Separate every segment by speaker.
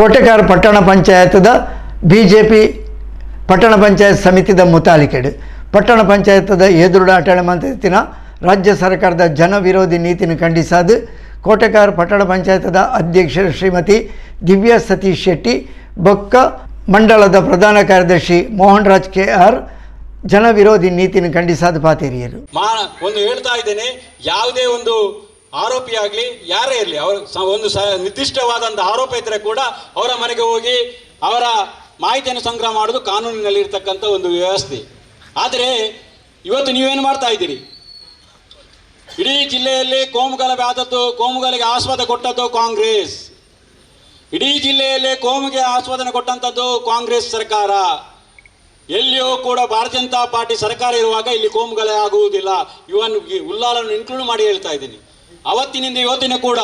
Speaker 1: ಕೋಟೆಕಾರ ಪಟ್ಟಣ ಪಂಚಾಯತದ B J P ಪಟ್ಟಣ ಪಂಚಾಯತ್ ಸಮಿತಿದ ಮುತಾಲಿಕೆಡು. ಪಟ್ಟಣ ಪಂಚಾಯತದ ಎದುರುಡ ಅಟಳ ಮಂತ್ರಿತಿನ ರಾಜ್ಯ ಸರ್ಕಾರದ ಜನ ವಿರೋಧಿ ನೀತಿನ ಖಂಡಿಸಾದು. ಕೋಟೆಕಾರ ಪಟ್ಟಣ ಪಂಚಾಯತದ ಅಧ್ಯಕ್ಷ ಶ್ರೀಮತಿ ದಿವ್ಯಾ ಸತೀಶ್ ಶೆಟ್ಟಿ, ಬೊಕ್ಕ ಮಂಡಲದ ಪ್ರಧಾನ ಕಾರ್ಯದರ್ಶಿ ಮೋಹನ್ ರಾಜ್ ಕೆ ಆರ್ ಜನ ವಿರೋಧಿ ನೀತಿನ ಖಂಡಿಸಾದ ಪಾತೇರಿಯರು.
Speaker 2: ಒಂದು ಹೇಳ್ತಾ ಇದ್ದೇನೆ, ಯಾವುದೇ ಒಂದು ಆರೋಪಿ ಆಗಲಿ, ಯಾರೇ ಇರಲಿ, ಅವರು ಒಂದು ಸ ನಿರ್ದಿಷ್ಟವಾದಂಥ ಆರೋಪ ಇದ್ದರೆ ಕೂಡ ಅವರ ಮನೆಗೆ ಹೋಗಿ ಅವರ ಮಾಹಿತಿಯನ್ನು ಸಂಗ್ರಹ ಮಾಡೋದು ಕಾನೂನಿನಲ್ಲಿ ಇರ್ತಕ್ಕಂಥ ಒಂದು ವ್ಯವಸ್ಥೆ. ಆದರೆ ಇವತ್ತು ನೀವೇನು ಮಾಡ್ತಾ ಇದ್ದೀರಿ? ಇಡೀ ಜಿಲ್ಲೆಯಲ್ಲಿ ಕೋಮುಗಲಭೆ ಆದದ್ದು ಕೋಮುಗಲಿಗೆ ಆಸ್ವಾದ ಕೊಟ್ಟದ್ದು ಕಾಂಗ್ರೆಸ್. ಇಡೀ ಜಿಲ್ಲೆಯಲ್ಲಿ ಕೋಮುಗೆ ಆಸ್ವಾದನೆ ಕೊಟ್ಟಂಥದ್ದು ಕಾಂಗ್ರೆಸ್ ಸರ್ಕಾರ. ಎಲ್ಲಿಯೂ ಕೂಡ ಭಾರತೀಯ ಜನತಾ ಪಾರ್ಟಿ ಸರ್ಕಾರ ಇರುವಾಗ ಇಲ್ಲಿ ಕೋಮುಗಲಭೆ ಆಗುವುದಿಲ್ಲ. ಇವನ್ ಉಲ್ಲಾಲನ್ನು ಇನ್ಕ್ಲೂಡ್ ಮಾಡಿ ಹೇಳ್ತಾ ಇದ್ದೀನಿ. ಅವತ್ತಿನಿಂದ ಇವತ್ತಿನ ಕೂಡ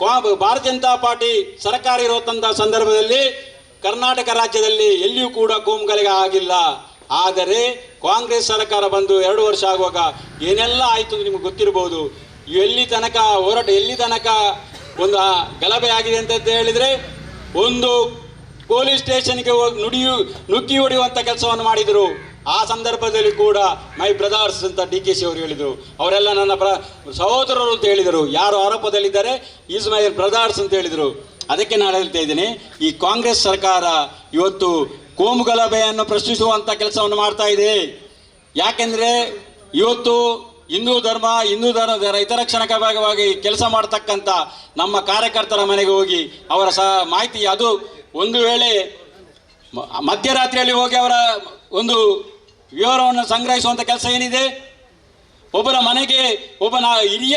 Speaker 2: ಭಾರತೀಯ ಜನತಾ ಪಾರ್ಟಿ ಸರ್ಕಾರ ಇರುವಂತಹ ಸಂದರ್ಭದಲ್ಲಿ ಕರ್ನಾಟಕ ರಾಜ್ಯದಲ್ಲಿ ಎಲ್ಲಿಯೂ ಕೂಡ ಕೋಮುಗಲಿಗೆ ಆಗಿಲ್ಲ. ಆದರೆ ಕಾಂಗ್ರೆಸ್ ಸರ್ಕಾರ ಬಂದು ಎರಡು ವರ್ಷ ಆಗುವಾಗ ಏನೆಲ್ಲ ಆಯಿತು ನಿಮಗೆ ಗೊತ್ತಿರಬಹುದು ಎಲ್ಲಿ ತನಕ ಹೋರಾಟ, ಎಲ್ಲಿ ತನಕ ಒಂದು ಗಲಭೆ ಆಗಿದೆ ಅಂತ ಹೇಳಿದ್ರೆ ಒಂದು ಪೊಲೀಸ್ ಸ್ಟೇಷನ್ಗೆ ಹೋಗಿ ನುಡಿಯು, ನುಗ್ಗಿ ಹೊಡೆಯುವಂಥ ಕೆಲಸವನ್ನು ಮಾಡಿದರು. ಆ ಸಂದರ್ಭದಲ್ಲಿ ಕೂಡ ಮೈ ಬ್ರದರ್ಸ್ ಅಂತ ಡಿ ಕೆ ಸಿ ಅವರು ಹೇಳಿದರು. ಅವರೆಲ್ಲ ನನ್ನ ಪ್ರ, ಸಹೋದರರು ಅಂತ ಹೇಳಿದರು. ಯಾರು ಆರೋಪದಲ್ಲಿದ್ದಾರೆ? ಈಸ್ ಮೈ ಬ್ರದರ್ಸ್ ಅಂತ ಹೇಳಿದರು. ಅದಕ್ಕೆ ನಾನು ಹೇಳ್ತಾ ಇದ್ದೀನಿ, ಈ ಕಾಂಗ್ರೆಸ್ ಸರ್ಕಾರ ಇವತ್ತು ಕೋಮು ಗಲಭೆಯನ್ನು ಪ್ರಶ್ನಿಸುವಂಥ ಕೆಲಸವನ್ನು ಮಾಡ್ತಾ ಇದೆ. ಯಾಕೆಂದರೆ ಇವತ್ತು ಹಿಂದೂ ಧರ್ಮ, ಹಿಂದೂ ಧರ್ಮದ ಹಿತರಕ್ಷಣಕ ಭಾಗವಾಗಿ ಕೆಲಸ ಮಾಡ್ತಕ್ಕಂಥ ನಮ್ಮ ಕಾರ್ಯಕರ್ತರ ಮನೆಗೆ ಹೋಗಿ ಅವರ ಸಹ ಮಾಹಿತಿ, ಅದು ಒಂದು ವೇಳೆ ಮಧ್ಯರಾತ್ರಿಯಲ್ಲಿ ಹೋಗಿ ಅವರ ಒಂದು ವಿವರವನ್ನು ಸಂಗ್ರಹಿಸುವಂಥ ಕೆಲಸ ಏನಿದೆ? ಒಬ್ಬರ ಮನೆಗೆ ಒಬ್ಬನ ಹಿರಿಯ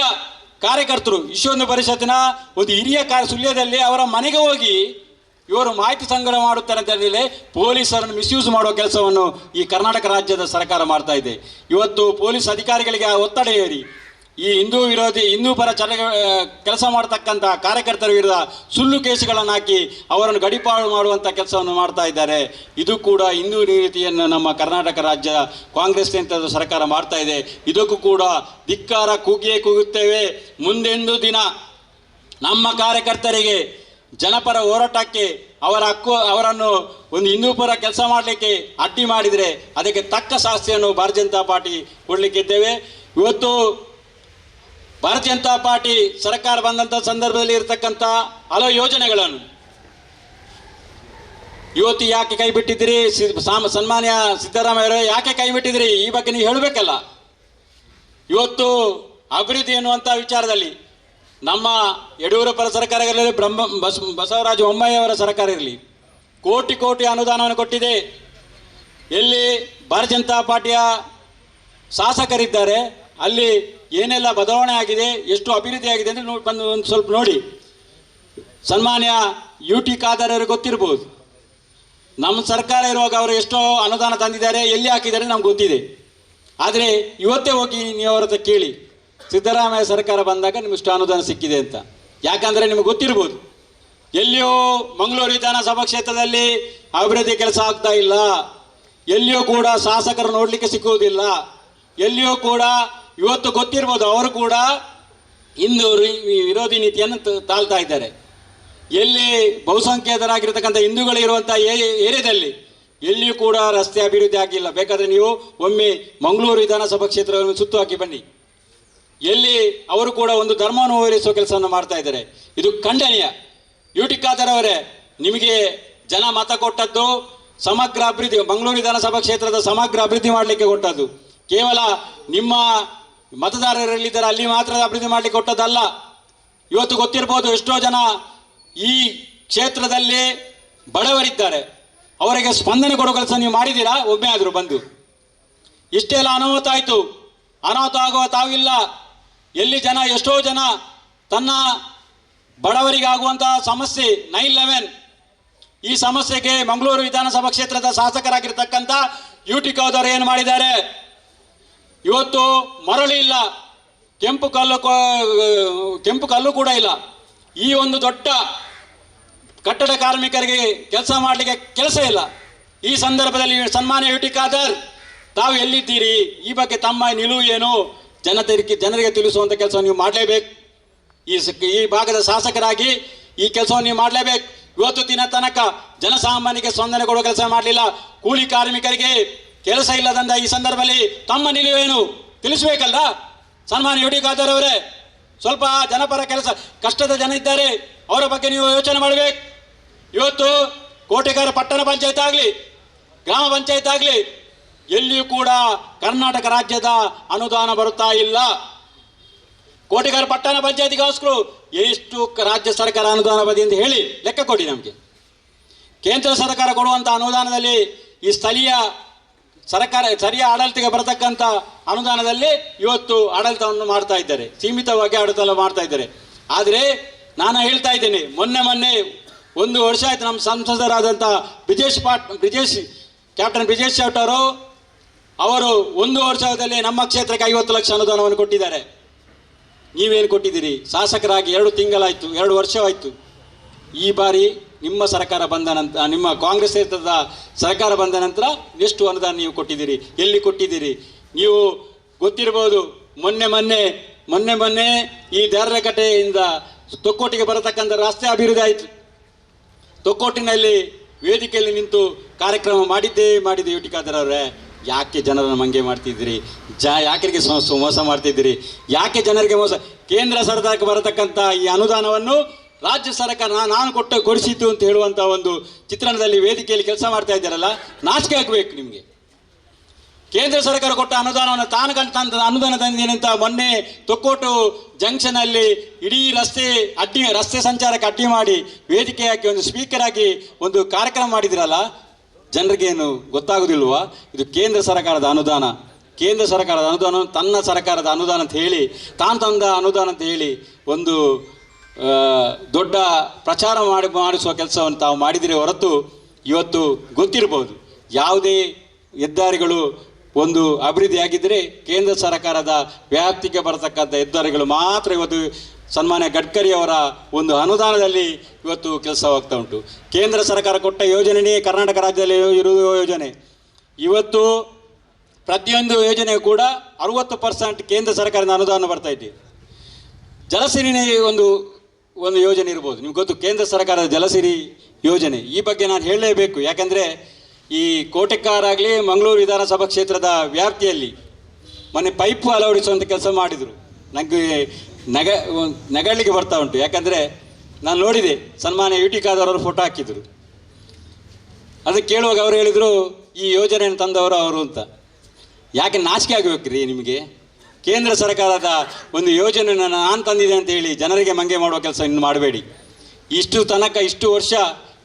Speaker 2: ಕಾರ್ಯಕರ್ತರು ವಿಶ್ವೊಂದು ಪರಿಷತ್ತಿನ ಒಂದು ಹಿರಿಯ ಕಾರ್ಯ ಸುಳ್ಯದಲ್ಲಿ ಅವರ ಮನೆಗೆ ಹೋಗಿ ಇವರು ಮಾಹಿತಿ ಸಂಗ್ರಹ ಮಾಡುತ್ತಾರೆ ಅಂತ ಹೇಳಿದ್ರೆ ಪೊಲೀಸರನ್ನು ಮಿಸ್ಯೂಸ್ ಮಾಡುವ ಕೆಲಸವನ್ನು ಈ ಕರ್ನಾಟಕ ರಾಜ್ಯದ ಸರ್ಕಾರ ಮಾಡ್ತಾ ಇದೆ. ಇವತ್ತು ಪೊಲೀಸ್ ಅಧಿಕಾರಿಗಳಿಗೆ ಆ ಒತ್ತಡ ಏರಿ ಈ ಹಿಂದೂ ವಿರೋಧಿ, ಹಿಂದೂ ಪರ ಚಟ ಕೆಲಸ ಮಾಡತಕ್ಕಂಥ ಕಾರ್ಯಕರ್ತರ ವಿರುದ್ಧ ಸುಳ್ಳು ಕೇಸುಗಳನ್ನು ಹಾಕಿ ಅವರನ್ನು ಗಡಿಪಾಡು ಮಾಡುವಂಥ ಕೆಲಸವನ್ನು ಮಾಡ್ತಾ ಇದ್ದಾರೆ. ಇದು ಕೂಡ ಹಿಂದೂ ನೀತಿಯನ್ನು ನಮ್ಮ ಕರ್ನಾಟಕ ರಾಜ್ಯ ಕಾಂಗ್ರೆಸ್ ನಿಂತ ಸರ್ಕಾರ ಮಾಡ್ತಾ ಇದೆ. ಇದಕ್ಕೂ ಕೂಡ ಧಿಕ್ಕಾರ ಕೂಗಿಯೇ ಕೂಗುತ್ತೇವೆ. ಮುಂದೆಂದು ದಿನ ನಮ್ಮ ಕಾರ್ಯಕರ್ತರಿಗೆ ಜನಪರ ಹೋರಾಟಕ್ಕೆ ಅವರ ಹಕ್ಕು, ಅವರನ್ನು ಒಂದು ಹಿಂದೂ ಪರ ಕೆಲಸ ಮಾಡಲಿಕ್ಕೆ ಅಡ್ಡಿ ಮಾಡಿದರೆ ಅದಕ್ಕೆ ತಕ್ಕ ಶಾಸ್ತಿಯನ್ನು ಭಾರತೀಯ ಜನತಾ ಪಾರ್ಟಿ ಕೊಡಲಿಕ್ಕಿದ್ದೇವೆ ಇವತ್ತು ಭಾರತೀಯ ಜನತಾ ಪಾರ್ಟಿ ಸರ್ಕಾರ ಬಂದಂಥ ಸಂದರ್ಭದಲ್ಲಿ ಇರತಕ್ಕಂಥ ಹಲವು ಯೋಜನೆಗಳನ್ನು. ಇವತ್ತು ಯಾಕೆ ಕೈ ಬಿಟ್ಟಿದ್ದೀರಿ? ಸನ್ಮಾನ್ಯ ಸಿದ್ದರಾಮಯ್ಯ ಯಾಕೆ ಕೈ ಬಿಟ್ಟಿದ್ದೀರಿ? ಈ ಬಗ್ಗೆ ನೀವು ಹೇಳಬೇಕಲ್ಲ. ಇವತ್ತು ಅಭಿವೃದ್ಧಿ ಎನ್ನುವಂಥ ವಿಚಾರದಲ್ಲಿ ನಮ್ಮ ಯಡಿಯೂರಪ್ಪರ ಸರ್ಕಾರ ಇರಲಿ, ಬ್ರಹ್ಮ, ಬಸ್, ಬಸವರಾಜ ಬೊಮ್ಮಾಯಿ ಅವರ ಸರ್ಕಾರ ಇರಲಿ, ಕೋಟಿ ಕೋಟಿ ಅನುದಾನವನ್ನು ಕೊಟ್ಟಿದೆ. ಎಲ್ಲಿ ಭಾರತೀಯ ಜನತಾ ಪಾರ್ಟಿಯ ಶಾಸಕರಿದ್ದಾರೆ ಅಲ್ಲಿ ಏನೆಲ್ಲ ಬದಲಾವಣೆ ಆಗಿದೆ, ಎಷ್ಟು ಅಭಿವೃದ್ಧಿ ಆಗಿದೆ ಅಂತ ನೋಡಿ ಬಂದು ಒಂದು ಸ್ವಲ್ಪ ನೋಡಿ. ಸನ್ಮಾನ್ಯ ಯು ಟಿ ಖಾದರ್ ಗೊತ್ತಿರಬಹುದು ಗೊತ್ತಿರ್ಬೋದು. ನಮ್ಮ ಸರ್ಕಾರ ಇರುವಾಗ ಅವರು ಎಷ್ಟೋ ಅನುದಾನ ತಂದಿದ್ದಾರೆ, ಎಲ್ಲಿ ಹಾಕಿದ್ದಾರೆ ನಮ್ಗೆ ಗೊತ್ತಿದೆ. ಆದರೆ ಇವತ್ತೇ ಹೋಗಿ ನೀವು ಅವ್ರ ಹತ್ರ ಕೇಳಿ, ಸಿದ್ದರಾಮಯ್ಯ ಸರ್ಕಾರ ಬಂದಾಗ ನಿಮ್ಗೆ ಇಷ್ಟು ಅನುದಾನ ಸಿಕ್ಕಿದೆ ಅಂತ. ಯಾಕಂದರೆ ನಿಮಗೆ ಗೊತ್ತಿರ್ಬೋದು. ಎಲ್ಲಿಯೂ ಮಂಗಳೂರು ವಿಧಾನಸಭಾ ಕ್ಷೇತ್ರದಲ್ಲಿ ಅಭಿವೃದ್ಧಿ ಕೆಲಸ ಆಗ್ತಾ ಇಲ್ಲ. ಎಲ್ಲಿಯೂ ಕೂಡ ಶಾಸಕರು ನೋಡಲಿಕ್ಕೆ ಸಿಕ್ಕುವುದಿಲ್ಲ. ಎಲ್ಲಿಯೂ ಕೂಡ ಇವತ್ತು ಗೊತ್ತಿರ್ಬೋದು ಅವರು ಕೂಡ ಇಂದು ವಿರೋಧಿ ನೀತಿಯನ್ನು ತಾಳ್ತಾ ಇದ್ದಾರೆ. ಎಲ್ಲಿ ಬಹುಸಂಖ್ಯಾತರಾಗಿರ್ತಕ್ಕಂಥ ಹಿಂದೂಗಳಿರುವಂಥ ಏರಿಯಾದಲ್ಲಿ ಎಲ್ಲಿಯೂ ಕೂಡ ರಸ್ತೆ ಅಭಿವೃದ್ಧಿ ಆಗಿಲ್ಲ. ಬೇಕಾದರೆ ನೀವು ಒಮ್ಮೆ ಮಂಗಳೂರು ವಿಧಾನಸಭಾ ಕ್ಷೇತ್ರವನ್ನು ಸುತ್ತು ಹಾಕಿ ಬನ್ನಿ. ಎಲ್ಲಿ ಅವರು ಕೂಡ ಒಂದು ಧರ್ಮವನ್ನು ವಿವರಿಸುವ ಕೆಲಸವನ್ನು ಮಾಡ್ತಾ ಇದ್ದಾರೆ. ಇದು ಖಂಡನೀಯ. ಯು ಟಿ ಖಾದರ್ ಅವರೇ, ನಿಮಗೆ ಜನ ಮತ ಕೊಟ್ಟದ್ದು ಸಮಗ್ರ ಅಭಿವೃದ್ಧಿ, ಮಂಗಳೂರು ವಿಧಾನಸಭಾ ಕ್ಷೇತ್ರದ ಸಮಗ್ರ ಅಭಿವೃದ್ಧಿ ಮಾಡಲಿಕ್ಕೆ ಕೊಟ್ಟದ್ದು. ಕೇವಲ ನಿಮ್ಮ ಮತದಾರರಲ್ಲಿದ್ದಾರೆ ಅಲ್ಲಿ ಮಾತ್ರ ಅಭಿವೃದ್ಧಿ ಮಾಡಲಿಕ್ಕೆ ಕೊಟ್ಟದಲ್ಲ ಇವತ್ತು ಗೊತ್ತಿರ್ಬೋದು ಎಷ್ಟೋ ಜನ ಈ ಕ್ಷೇತ್ರದಲ್ಲಿ ಬಡವರಿದ್ದಾರೆ. ಅವರಿಗೆ ಸ್ಪಂದನೆ ಕೊಡೋ ಕೆಲಸ ನೀವು ಮಾಡಿದ್ದೀರಾ? ಒಮ್ಮೆ ಆದರೂ ಬಂದು. ಇಷ್ಟೆಲ್ಲ ಅನಾಹುತ ಆಯಿತು. ಅನಾಹುತ ಆಗುವ ತಾವಿಲ್ಲ. ಎಲ್ಲಿ ಜನ, ಎಷ್ಟೋ ಜನ ತನ್ನ ಬಡವರಿಗಾಗುವಂತಹ ಸಮಸ್ಯೆ, ನೈನ್ ಲೆವೆನ್. ಈ ಸಮಸ್ಯೆಗೆ ಮಂಗಳೂರು ವಿಧಾನಸಭಾ ಕ್ಷೇತ್ರದ ಶಾಸಕರಾಗಿರ್ತಕ್ಕಂಥ ಯು ಟಿ ಖಾದರ್ ಏನು ಮಾಡಿದ್ದಾರೆ? ಇವತ್ತು ಮರಳಿ ಇಲ್ಲ. ಕೆಂಪು ಕಲ್ಲು ಕೆಂಪು ಕಲ್ಲು ಕೂಡ ಇಲ್ಲ. ಈ ಒಂದು ದೊಡ್ಡ ಕಟ್ಟಡ ಕಾರ್ಮಿಕರಿಗೆ ಕೆಲಸ ಮಾಡಲಿಕ್ಕೆ ಕೆಲಸ ಇಲ್ಲ. ಈ ಸಂದರ್ಭದಲ್ಲಿ ಸನ್ಮಾನ್ಯ ಯುಟಿ ಖಾದರ್, ತಾವು ಎಲ್ಲಿದ್ದೀರಿ? ಈ ಬಗ್ಗೆ ತಮ್ಮ ನಿಲುವು ಏನು? ಜನತೆಗೆ ಜನರಿಗೆ ತಿಳಿಸುವಂಥ ಕೆಲಸ ನೀವು ಮಾಡಲೇಬೇಕು. ಈ ಈ ಭಾಗದ ಶಾಸಕರಾಗಿ ಈ ಕೆಲಸವನ್ನು ನೀವು ಮಾಡಲೇಬೇಕು. ಇವತ್ತು ದಿನ ತನಕ ಜನಸಾಮಾನ್ಯರಿಗೆ ಸ್ಪಂದನೆ ಕೊಡುವ ಕೆಲಸ ಮಾಡಲಿಲ್ಲ. ಕೂಲಿ ಕಾರ್ಮಿಕರಿಗೆ ಕೆಲಸ ಇಲ್ಲದಂತ ಈ ಸಂದರ್ಭದಲ್ಲಿ ತಮ್ಮ ನಿಲುವೇನು ತಿಳಿಸಬೇಕಲ್ಲ ಸನ್ಮಾನ್ಯ ಯು ಡಿ ಖಾದರ್ ಅವರೇ, ಸ್ವಲ್ಪ ಜನಪರ ಕೆಲಸ, ಕಷ್ಟದ ಜನ ಇದ್ದಾರೆ, ಅವರ ಬಗ್ಗೆ ನೀವು ಯೋಚನೆ ಮಾಡಬೇಕು. ಇವತ್ತು ಕೋಟೆಗಾರ ಪಟ್ಟಣ ಪಂಚಾಯತ್ ಆಗಲಿ, ಗ್ರಾಮ ಪಂಚಾಯತ್ ಆಗಲಿ, ಎಲ್ಲಿಯೂ ಕೂಡ ಕರ್ನಾಟಕ ರಾಜ್ಯದ ಅನುದಾನ ಬರುತ್ತಾ ಇಲ್ಲ. ಕೋಟೆಗಾರ ಪಟ್ಟಣ ಪಂಚಾಯತಿಗೋಸ್ಕರ ಎಷ್ಟು ರಾಜ್ಯ ಸರ್ಕಾರ ಅನುದಾನ ಬದಿ ಅಂತ ಹೇಳಿ ಲೆಕ್ಕ ಕೊಡಿ ನಮಗೆ. ಕೇಂದ್ರ ಸರ್ಕಾರ ಕೊಡುವಂಥ ಅನುದಾನದಲ್ಲಿ ಈ ಸ್ಥಳೀಯ ಸರ್ಕಾರ ಸರಿಯ ಆಡಳಿತಕ್ಕೆ ಬರತಕ್ಕಂಥ ಅನುದಾನದಲ್ಲಿ ಇವತ್ತು ಆಡಳಿತವನ್ನು ಮಾಡ್ತಾ ಇದ್ದಾರೆ. ಸೀಮಿತವಾಗಿ ಆಡಳಿತ ಮಾಡ್ತಾ ಇದ್ದಾರೆ. ಆದರೆ ನಾನು ಹೇಳ್ತಾ ಇದ್ದೇನೆ, ಮೊನ್ನೆ ಮೊನ್ನೆ ಒಂದು ವರ್ಷ ಆಯಿತು ನಮ್ಮ ಸಂಸದರಾದಂಥ ಬ್ರಿಜೇಶ್ ಪಾಟ್, ಬ್ರಿಜೇಶ್, ಕ್ಯಾಪ್ಟನ್ ಬ್ರಿಜೇಶ್ ಶೆಟ್ ಅವರು ಅವರು ಒಂದು ವರ್ಷದಲ್ಲಿ ನಮ್ಮ ಕ್ಷೇತ್ರಕ್ಕೆ ಐವತ್ತು ಲಕ್ಷ ಅನುದಾನವನ್ನು ಕೊಟ್ಟಿದ್ದಾರೆ. ನೀವೇನು ಕೊಟ್ಟಿದ್ದೀರಿ? ಶಾಸಕರಾಗಿ ಎರಡು ತಿಂಗಳಾಯಿತು, ಎರಡು ವರ್ಷವಾಯಿತು. ಈ ಬಾರಿ ನಿಮ್ಮ ಸರ್ಕಾರ ಬಂದ ನಂತರ ನಿಮ್ಮ ಕಾಂಗ್ರೆಸ್ ನೇತೃತ್ವದ ಸರ್ಕಾರ ಬಂದ ನಂತರ ಎಷ್ಟು ಅನುದಾನ ನೀವು ಕೊಟ್ಟಿದ್ದೀರಿ? ಎಲ್ಲಿ ಕೊಟ್ಟಿದ್ದೀರಿ? ನೀವು ಗೊತ್ತಿರ್ಬೋದು, ಮೊನ್ನೆ ಮೊನ್ನೆ ಮೊನ್ನೆ ಮೊನ್ನೆ ಈ ದಾರಕಟ್ಟೆಯಿಂದ ತೊಕ್ಕೋಟಿಗೆ ಬರತಕ್ಕಂಥ ರಸ್ತೆ ಅಭಿವೃದ್ಧಿ ಆಯಿತು. ತೊಕ್ಕೋಟಿನಲ್ಲಿ ವೇದಿಕೆಯಲ್ಲಿ ನಿಂತು ಕಾರ್ಯಕ್ರಮ ಮಾಡಿದ್ದೇ ಮಾಡಿದ್ದೆ ಯು ಟಿ ಖಾದರ್ ಅವರೇ. ಯಾಕೆ ಜನರನ್ನು ಮಂಗೆ ಮಾಡ್ತಿದ್ದೀರಿ? ಜ ಯಾಕೆ ಸ್ವ- ಸ್ವ- ಮೋಸ ಮಾಡ್ತಿದ್ದೀರಿ? ಯಾಕೆ ಜನರಿಗೆ ಮೋಸ? ಕೇಂದ್ರ ಸರ್ಕಾರಕ್ಕೆ ಬರತಕ್ಕಂಥ ಈ ಅನುದಾನವನ್ನು ರಾಜ್ಯ ಸರ್ಕಾರ ನಾನು ಕೊಟ್ಟ ಕೊಡಿಸಿದ್ದು ಅಂತ ಹೇಳುವಂಥ ಒಂದು ಚಿತ್ರಣದಲ್ಲಿ ವೇದಿಕೆಯಲ್ಲಿ ಕೆಲಸ ಮಾಡ್ತಾ ಇದ್ದಾರಲ್ಲ, ನಾಚಿಕೆ ಆಗಬೇಕು ನಿಮಗೆ. ಕೇಂದ್ರ ಸರ್ಕಾರ ಕೊಟ್ಟ ಅನುದಾನವನ್ನು ತಾನು ಕಂಡ ಅನುದಾನ ತಂದಿನಂತ ಮೊನ್ನೆ ತೊಕ್ಕೋಟು ಜಂಕ್ಷನ್ ಅಲ್ಲಿ ಇಡೀ ರಸ್ತೆ ಅಡ್ಡಿ ರಸ್ತೆ ಸಂಚಾರಕ್ಕೆ ಅಡ್ಡಿ ಮಾಡಿ ವೇದಿಕೆ ಹಾಕಿ ಒಂದು ಸ್ಪೀಕರ್ ಆಗಿ ಒಂದು ಕಾರ್ಯಕ್ರಮ ಮಾಡಿದಿರಲ್ಲ ಜನರಿಗೇನು ಗೊತ್ತಾಗುದಿಲ್ವಾ? ಇದು ಕೇಂದ್ರ ಸರ್ಕಾರದ ಅನುದಾನ. ಕೇಂದ್ರ ಸರ್ಕಾರದ ಅನುದಾನ ತನ್ನ ಸರ್ಕಾರದ ಅನುದಾನ ಅಂತ ಹೇಳಿ, ತಾನು ತಂದ ಅನುದಾನ ಅಂತ ಹೇಳಿ ಒಂದು ದೊಡ್ಡ ಪ್ರಚಾರ ಮಾಡಿ ಮಾಡಿಸುವ ಕೆಲಸವನ್ನು ತಾವು ಮಾಡಿದರೆ ಹೊರತು ಇವತ್ತು ಗೊತ್ತಿರಬಹುದು. ಯಾವುದೇ ಹೆದ್ದಾರಿಗಳು ಒಂದು ಅಭಿವೃದ್ಧಿಯಾಗಿದ್ದರೆ ಕೇಂದ್ರ ಸರ್ಕಾರದ ವ್ಯಾಪ್ತಿಗೆ ಬರತಕ್ಕಂಥ ಹೆದ್ದಾರಿಗಳು ಮಾತ್ರ ಇವತ್ತು ಸನ್ಮಾನ್ಯ ಗಡ್ಕರಿ ಅವರ ಒಂದು ಅನುದಾನದಲ್ಲಿ ಇವತ್ತು ಕೆಲಸವಾಗ್ತಾ ಉಂಟು. ಕೇಂದ್ರ ಸರ್ಕಾರ ಕೊಟ್ಟ ಯೋಜನೆಯೇ ಕರ್ನಾಟಕ ರಾಜ್ಯದಲ್ಲಿ ಇರುವ ಯೋಜನೆ. ಇವತ್ತು ಪ್ರತಿಯೊಂದು ಯೋಜನೆ ಕೂಡ ಅರುವತ್ತು ಪರ್ಸೆಂಟ್ ಕೇಂದ್ರ ಸರ್ಕಾರದ ಅನುದಾನ ಬರ್ತಾ ಇದೆ. ಜಲಸೇನೆ ಒಂದು ಒಂದು ಯೋಜನೆ ಇರ್ಬೋದು. ನಿಮ್ಗೆ ಗೊತ್ತು, ಕೇಂದ್ರ ಸರ್ಕಾರದ ಜಲಸಿರಿ ಯೋಜನೆ. ಈ ಬಗ್ಗೆ ನಾನು ಹೇಳಲೇಬೇಕು. ಯಾಕಂದರೆ ಈ ಕೋಟೆಕ್ಕಾರಾಗಲಿ ಮಂಗಳೂರು ವಿಧಾನಸಭಾ ಕ್ಷೇತ್ರದ ವ್ಯಾಪ್ತಿಯಲ್ಲಿ ಮೊನ್ನೆ ಪೈಪ್ ಅಳವಡಿಸುವಂಥ ಕೆಲಸ ಮಾಡಿದರು. ನನಗೆ ನಗ ನಗಲಿಕ್ಕೆ ಬರ್ತಾ ಉಂಟು. ಯಾಕಂದರೆ ನಾನು ನೋಡಿದೆ, ಸನ್ಮಾನ್ಯ ಯು ಟಿ ಖಾದರ್ ಫೋಟೋ ಹಾಕಿದರು. ಅದಕ್ಕೆ ಕೇಳುವಾಗ ಅವರು ಹೇಳಿದರು, ಈ ಯೋಜನೆಯನ್ನು ತಂದವರು ಅವರು ಅಂತ. ಯಾಕೆ ನಾಚಿಕೆ ಆಗಬೇಕ್ರಿ ನಿಮಗೆ? ಕೇಂದ್ರ ಸರ್ಕಾರದ ಒಂದು ಯೋಜನೆಯನ್ನು ನಾನು ತಂದಿದೆ ಅಂತ ಹೇಳಿ ಜನರಿಗೆ ಮಂಗೆ ಮಾಡುವ ಕೆಲಸ ಇನ್ನು ಮಾಡಬೇಡಿ. ಇಷ್ಟು ತನಕ ಇಷ್ಟು ವರ್ಷ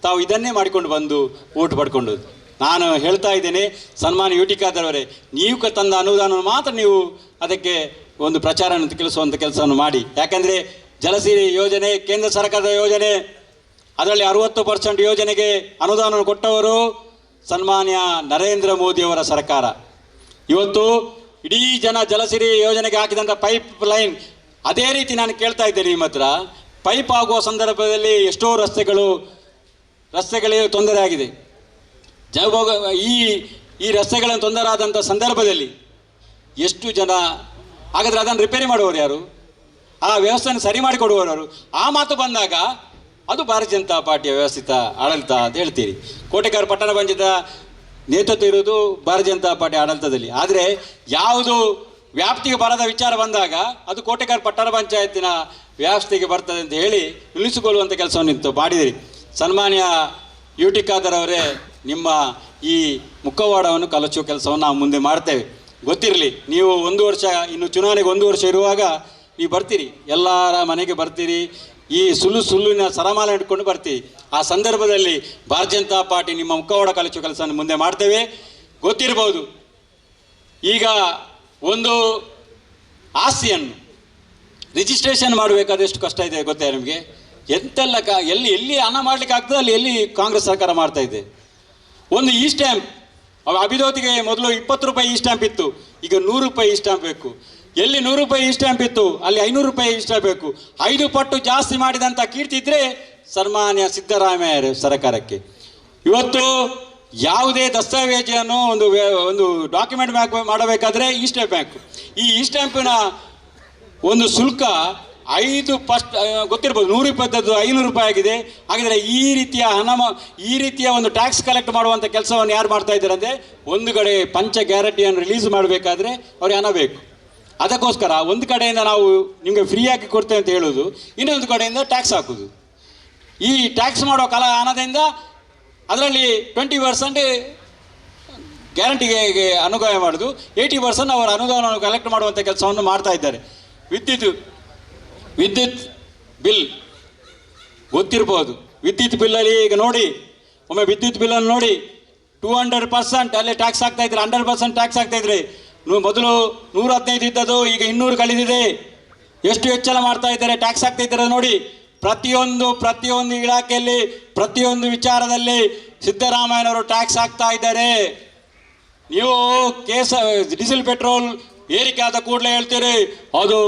Speaker 2: ತಾವು ಇದನ್ನೇ ಮಾಡಿಕೊಂಡು ಬಂದು ಓಟ್ ಪಡ್ಕೊಂಡು ನಾನು ಹೇಳ್ತಾ ಇದ್ದೇನೆ ಸನ್ಮಾನ ಯು ಟಿ ನೀವು ತಂದ ಅನುದಾನವನ್ನು ಮಾತ್ರ ನೀವು ಅದಕ್ಕೆ ಒಂದು ಪ್ರಚಾರ ತಿಳಿಸುವಂಥ ಕೆಲಸವನ್ನು ಮಾಡಿ. ಯಾಕಂದರೆ ಜಲಸಿರಿ ಯೋಜನೆ, ಕೇಂದ್ರ ಸರ್ಕಾರದ ಯೋಜನೆ, ಅದರಲ್ಲಿ ಅರುವತ್ತು ಪರ್ಸೆಂಟ್ ಯೋಜನೆಗೆ ಅನುದಾನವನ್ನು ಕೊಟ್ಟವರು ಸನ್ಮಾನ್ಯ ನರೇಂದ್ರ ಮೋದಿಯವರ ಸರ್ಕಾರ. ಇವತ್ತು ಇಡೀ ಜನ ಜಲಸಿರಿ ಯೋಜನೆಗೆ ಹಾಕಿದಂಥ ಪೈಪ್ ಲೈನ್ ಅದೇ ರೀತಿ ನಾನು ಕೇಳ್ತಾ ಇದ್ದೇನೆ ನಿಮ್ಮ ಹತ್ರ. ಪೈಪ್ ಆಗುವ ಸಂದರ್ಭದಲ್ಲಿ ಎಷ್ಟೋ ರಸ್ತೆಗಳು, ರಸ್ತೆಗಳಿಗೆ ತೊಂದರೆ ಆಗಿದೆ. ಜಗಭೋಗ ಈ ಈ ರಸ್ತೆಗಳನ್ನು ತೊಂದರೆ ಆದಂಥ ಸಂದರ್ಭದಲ್ಲಿ ಎಷ್ಟು ಜನ, ಹಾಗಾದರೆ ಅದನ್ನು ರಿಪೇರಿ ಮಾಡುವವರು ಯಾರು? ಆ ವ್ಯವಸ್ಥೆಯನ್ನು ಸರಿ ಮಾಡಿಕೊಡುವವರು ಯಾರು? ಆ ಮಾತು ಬಂದಾಗ ಅದು ಭಾರತೀಯ ಜನತಾ ಪಾರ್ಟಿಯ ವ್ಯವಸ್ಥಿತ ಆಡಳಿತ ಅಂತ ಹೇಳ್ತೀರಿ. ಕೋಟೆಕಾರ ಪಟ್ಟಣ ಪಂಚಾಯತ ನೇತೃತ್ವ ಇರುವುದು ಭಾರತೀಯ ಜನತಾ ಪಾರ್ಟಿ ಆಡಳಿತದಲ್ಲಿ. ಆದರೆ ಯಾವುದು ವ್ಯಾಪ್ತಿಗೆ ಬರದ ವಿಚಾರ ಬಂದಾಗ ಅದು ಕೋಟೆಕಾರ ಪಟ್ಟಣ ಪಂಚಾಯತಿನ ವ್ಯಾಪ್ತಿಗೆ ಬರ್ತದೆ ಅಂತ ಹೇಳಿ ನಿಲ್ಲಿಸಿಕೊಳ್ಳುವಂಥ ಕೆಲಸವನ್ನು ನಿಂತು ಮಾಡಿದಿರಿ. ಸನ್ಮಾನ್ಯ ಯು ಟಿ ಖಾದರ್ ಅವರೇ ನಿಮ್ಮ ಈ ಮುಖವಾಡವನ್ನು ಕಲಚುವ ಕೆಲಸವನ್ನು ನಾವು ಮುಂದೆ ಮಾಡ್ತೇವೆ. ಗೊತ್ತಿರಲಿ, ನೀವು ಒಂದು ವರ್ಷ, ಇನ್ನು ಚುನಾವಣೆಗೆ ಒಂದು ವರ್ಷ ಇರುವಾಗ ನೀವು ಬರ್ತೀರಿ. ಎಲ್ಲರ ಮನೆಗೆ ಬರ್ತೀರಿ. ಈ ಸುಳ್ಳು ಸುಳ್ಳಿನ ಸರಮಾಲೆ ಇಟ್ಕೊಂಡು ಬರ್ತೀವಿ. ಆ ಸಂದರ್ಭದಲ್ಲಿ ಭಾರತೀಯ ಜನತಾ ಪಾರ್ಟಿ ನಿಮ್ಮ ಮುಖವಾಡ ಕಲಚು ಕೆಲಸವನ್ನು ಮುಂದೆ ಮಾಡ್ತೇವೆ. ಗೊತ್ತಿರಬಹುದು ಈಗ ಒಂದು ಆಸ್ತಿಯನ್ನು ರಿಜಿಸ್ಟ್ರೇಷನ್ ಮಾಡಬೇಕಾದ್ರೆ ಎಷ್ಟು ಕಷ್ಟ ಇದೆ ಗೊತ್ತಾ ನಿಮಗೆ? ಎಂತೆಲ್ಲ ಕ, ಎಲ್ಲಿ ಎಲ್ಲಿ ಹಣ ಮಾಡಲಿಕ್ಕೆ ಆಗ್ತದೆ, ಅಲ್ಲಿ ಎಲ್ಲಿ ಕಾಂಗ್ರೆಸ್ ಸರ್ಕಾರ ಮಾಡ್ತಾ ಇದೆ? ಒಂದು ಈ ಸ್ಟ್ಯಾಂಪ್ ಅಭಿದೋತಿಗೆ ಮೊದಲು ಇಪ್ಪತ್ತು ರೂಪಾಯಿ ಈ ಸ್ಟ್ಯಾಂಪ್ ಇತ್ತು. ಈಗ ನೂರು ರೂಪಾಯಿ ಈ ಸ್ಟ್ಯಾಂಪ್ ಬೇಕು. ಎಲ್ಲಿ ನೂರು ರೂಪಾಯಿ ಸ್ಟ್ಯಾಂಪ್ ಇತ್ತು, ಅಲ್ಲಿ ಐನೂರು ರೂಪಾಯಿ ಸ್ಟ್ಯಾಂಪ್ ಬೇಕು. ಐದು ಪಟ್ಟು ಜಾಸ್ತಿ ಮಾಡಿದಂಥ ಕೀರ್ತಿ ಇದ್ರೆ ಸನ್ಮಾನ್ಯ ಸಿದ್ದರಾಮಯ್ಯ ಸರ್ಕಾರಕ್ಕೆ. ಇವತ್ತು ಯಾವುದೇ ದಸ್ತಾವೇಜನ್ನು ಒಂದು ಒಂದು ಡಾಕ್ಯುಮೆಂಟ್ ಬ್ಯಾಂಕ್ ಮಾಡಬೇಕಾದ್ರೆ ಈ ಸ್ಟ್ಯಾಂಪ್ ಬ್ಯಾಂಕ್ ಈ ಈ ಸ್ಟ್ಯಾಂಪಿನ ಒಂದು ಶುಲ್ಕ ಐದು ಫಸ್ಟ್ ಗೊತ್ತಿರ್ಬೋದು, ನೂರು ಇಪ್ಪತ್ತದ್ದು ಐನೂರು ರೂಪಾಯಿ ಆಗಿದೆ. ಹಾಗಿದ್ರೆ ಈ ರೀತಿಯ ಹಣ ಈ ರೀತಿಯ ಒಂದು ಟ್ಯಾಕ್ಸ್ ಕಲೆಕ್ಟ್ ಮಾಡುವಂಥ ಕೆಲಸವನ್ನು ಯಾರು ಮಾಡ್ತಾ ಇದ್ದಾರೆ ಅಂದರೆ ಒಂದು ಕಡೆ ಪಂಚ ಗ್ಯಾರಂಟಿಯನ್ನು ರಿಲೀಸ್ ಮಾಡಬೇಕಾದ್ರೆ ಅವ್ರಿಗೆ ಹಣ ಬೇಕು. ಅದಕ್ಕೋಸ್ಕರ ಒಂದು ಕಡೆಯಿಂದ ನಾವು ನಿಮಗೆ ಫ್ರೀಯಾಗಿ ಕೊಡ್ತೇವೆ ಅಂತ ಹೇಳೋದು, ಇನ್ನೊಂದು ಕಡೆಯಿಂದ ಟ್ಯಾಕ್ಸ್ ಹಾಕೋದು. ಈ ಟ್ಯಾಕ್ಸ್ ಮಾಡೋ ಕಲ ಹಣದಿಂದ ಅದರಲ್ಲಿ ಟ್ವೆಂಟಿ ಪರ್ಸೆಂಟ್ ಗ್ಯಾರಂಟಿಗೆ ಅನುದಾನ ಮಾಡೋದು ಏಯ್ಟಿ ಪರ್ಸೆಂಟ್ ಅವರ ಅನುದಾನವನ್ನು ಕಲೆಕ್ಟ್ ಮಾಡುವಂಥ ಕೆಲಸವನ್ನು ಮಾಡ್ತಾ ಇದ್ದಾರೆ. ವಿದ್ಯುತ್ ವಿದ್ಯುತ್ ಬಿಲ್ ಗೊತ್ತಿರ್ಬೋದು. ವಿದ್ಯುತ್ ಬಿಲ್ಲಲ್ಲಿ ಈಗ ನೋಡಿ, ಒಮ್ಮೆ ವಿದ್ಯುತ್ ಬಿಲ್ಲನ್ನು ನೋಡಿ ಟೂ ಹಂಡ್ರೆಡ್ ಪರ್ಸೆಂಟ್ ಅಲ್ಲೇ ಟ್ಯಾಕ್ಸ್ ಆಗ್ತಾ ಇದ್ರೆ ಹಂಡ್ರೆಡ್ ಪರ್ಸೆಂಟ್ ಟ್ಯಾಕ್ಸ್ ಆಗ್ತಾ ಇದ್ರೆ ಮೊದಲು ನೂರ ಹದಿನೈದು ಇದ್ದದ್ದು ಈಗ ಇನ್ನೂರು ಕಳೆದಿದೆ. ಎಷ್ಟು ಹೆಚ್ಚಳ ಮಾಡ್ತಾ ಇದ್ದಾರೆ, ಟ್ಯಾಕ್ಸ್ ಆಗ್ತಾ ಇದ್ದಾರೆ ನೋಡಿ. ಪ್ರತಿಯೊಂದು ಪ್ರತಿಯೊಂದು ಇಲಾಖೆಯಲ್ಲಿ, ಪ್ರತಿಯೊಂದು ವಿಚಾರದಲ್ಲಿ ಸಿದ್ದರಾಮಯ್ಯನವರು ಟ್ಯಾಕ್ಸ್ ಹಾಕ್ತಾ ಇದ್ದಾರೆ. ನೀವು ಕೇಸ, ಡೀಸೆಲ್, ಪೆಟ್ರೋಲ್ ಏರಿಕೆ ಆದ ಕೂಡಲೇ ಹೇಳ್ತೀರಿ. ಅದು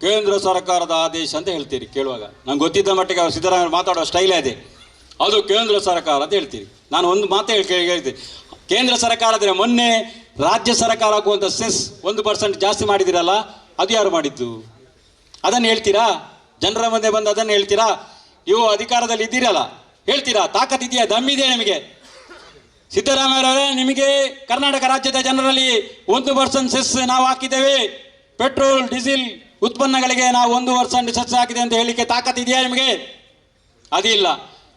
Speaker 2: ಕೇಂದ್ರ ಸರ್ಕಾರದ ಆದೇಶ ಅಂತ ಹೇಳ್ತೀರಿ ಕೇಳುವಾಗ. ನಂಗೆ ಗೊತ್ತಿದ್ದ ಮಟ್ಟಿಗೆ ಸಿದ್ದರಾಮಯ್ಯ ಮಾತಾಡೋ ಸ್ಟೈಲ್ ಇದೆ ಅದು ಕೇಂದ್ರ ಸರ್ಕಾರ ಅಂತ ಹೇಳ್ತೀರಿ. ನಾನು ಒಂದು ಮಾತು ಹೇಳ್ತೀನಿ ಕೇಂದ್ರ ಸರ್ಕಾರ ಮೊನ್ನೆ ರಾಜ್ಯ ಸರ್ಕಾರ ಆಗುವಂಥ ಸೆಸ್ ಒಂದು ಪರ್ಸೆಂಟ್ ಜಾಸ್ತಿ ಮಾಡಿದಿರಲ್ಲ, ಅದು ಯಾರು ಮಾಡಿದ್ದು? ಅದನ್ನು ಹೇಳ್ತೀರಾ? ಜನರ ಮುಂದೆ ಬಂದು ಅದನ್ನು ಹೇಳ್ತೀರಾ? ನೀವು ಅಧಿಕಾರದಲ್ಲಿ ಇದ್ದೀರಲ್ಲ, ಹೇಳ್ತೀರಾ? ತಾಕತ್ತಿದೆಯಾ ದಮ್ಮಿದೆಯಾ ನಿಮಗೆ? ಸಿದ್ದರಾಮಯ್ಯವರೇ ನಿಮಗೆ ಕರ್ನಾಟಕ ರಾಜ್ಯದ ಜನರಲ್ಲಿ ಒಂದು ಪರ್ಸೆಂಟ್ ಸೆಸ್ ನಾವು ಹಾಕಿದ್ದೇವೆ. ಪೆಟ್ರೋಲ್, ಡೀಸೆಲ್ ಉತ್ಪನ್ನಗಳಿಗೆ ನಾವು ಒಂದು ಪರ್ಸೆಂಟ್ ಸೆಸ್ ಹಾಕಿದೆ ಅಂತ ಹೇಳಿಕೆ ತಾಕತ್ತಿದೆಯಾ ನಿಮಗೆ? ಅದಿಲ್ಲ.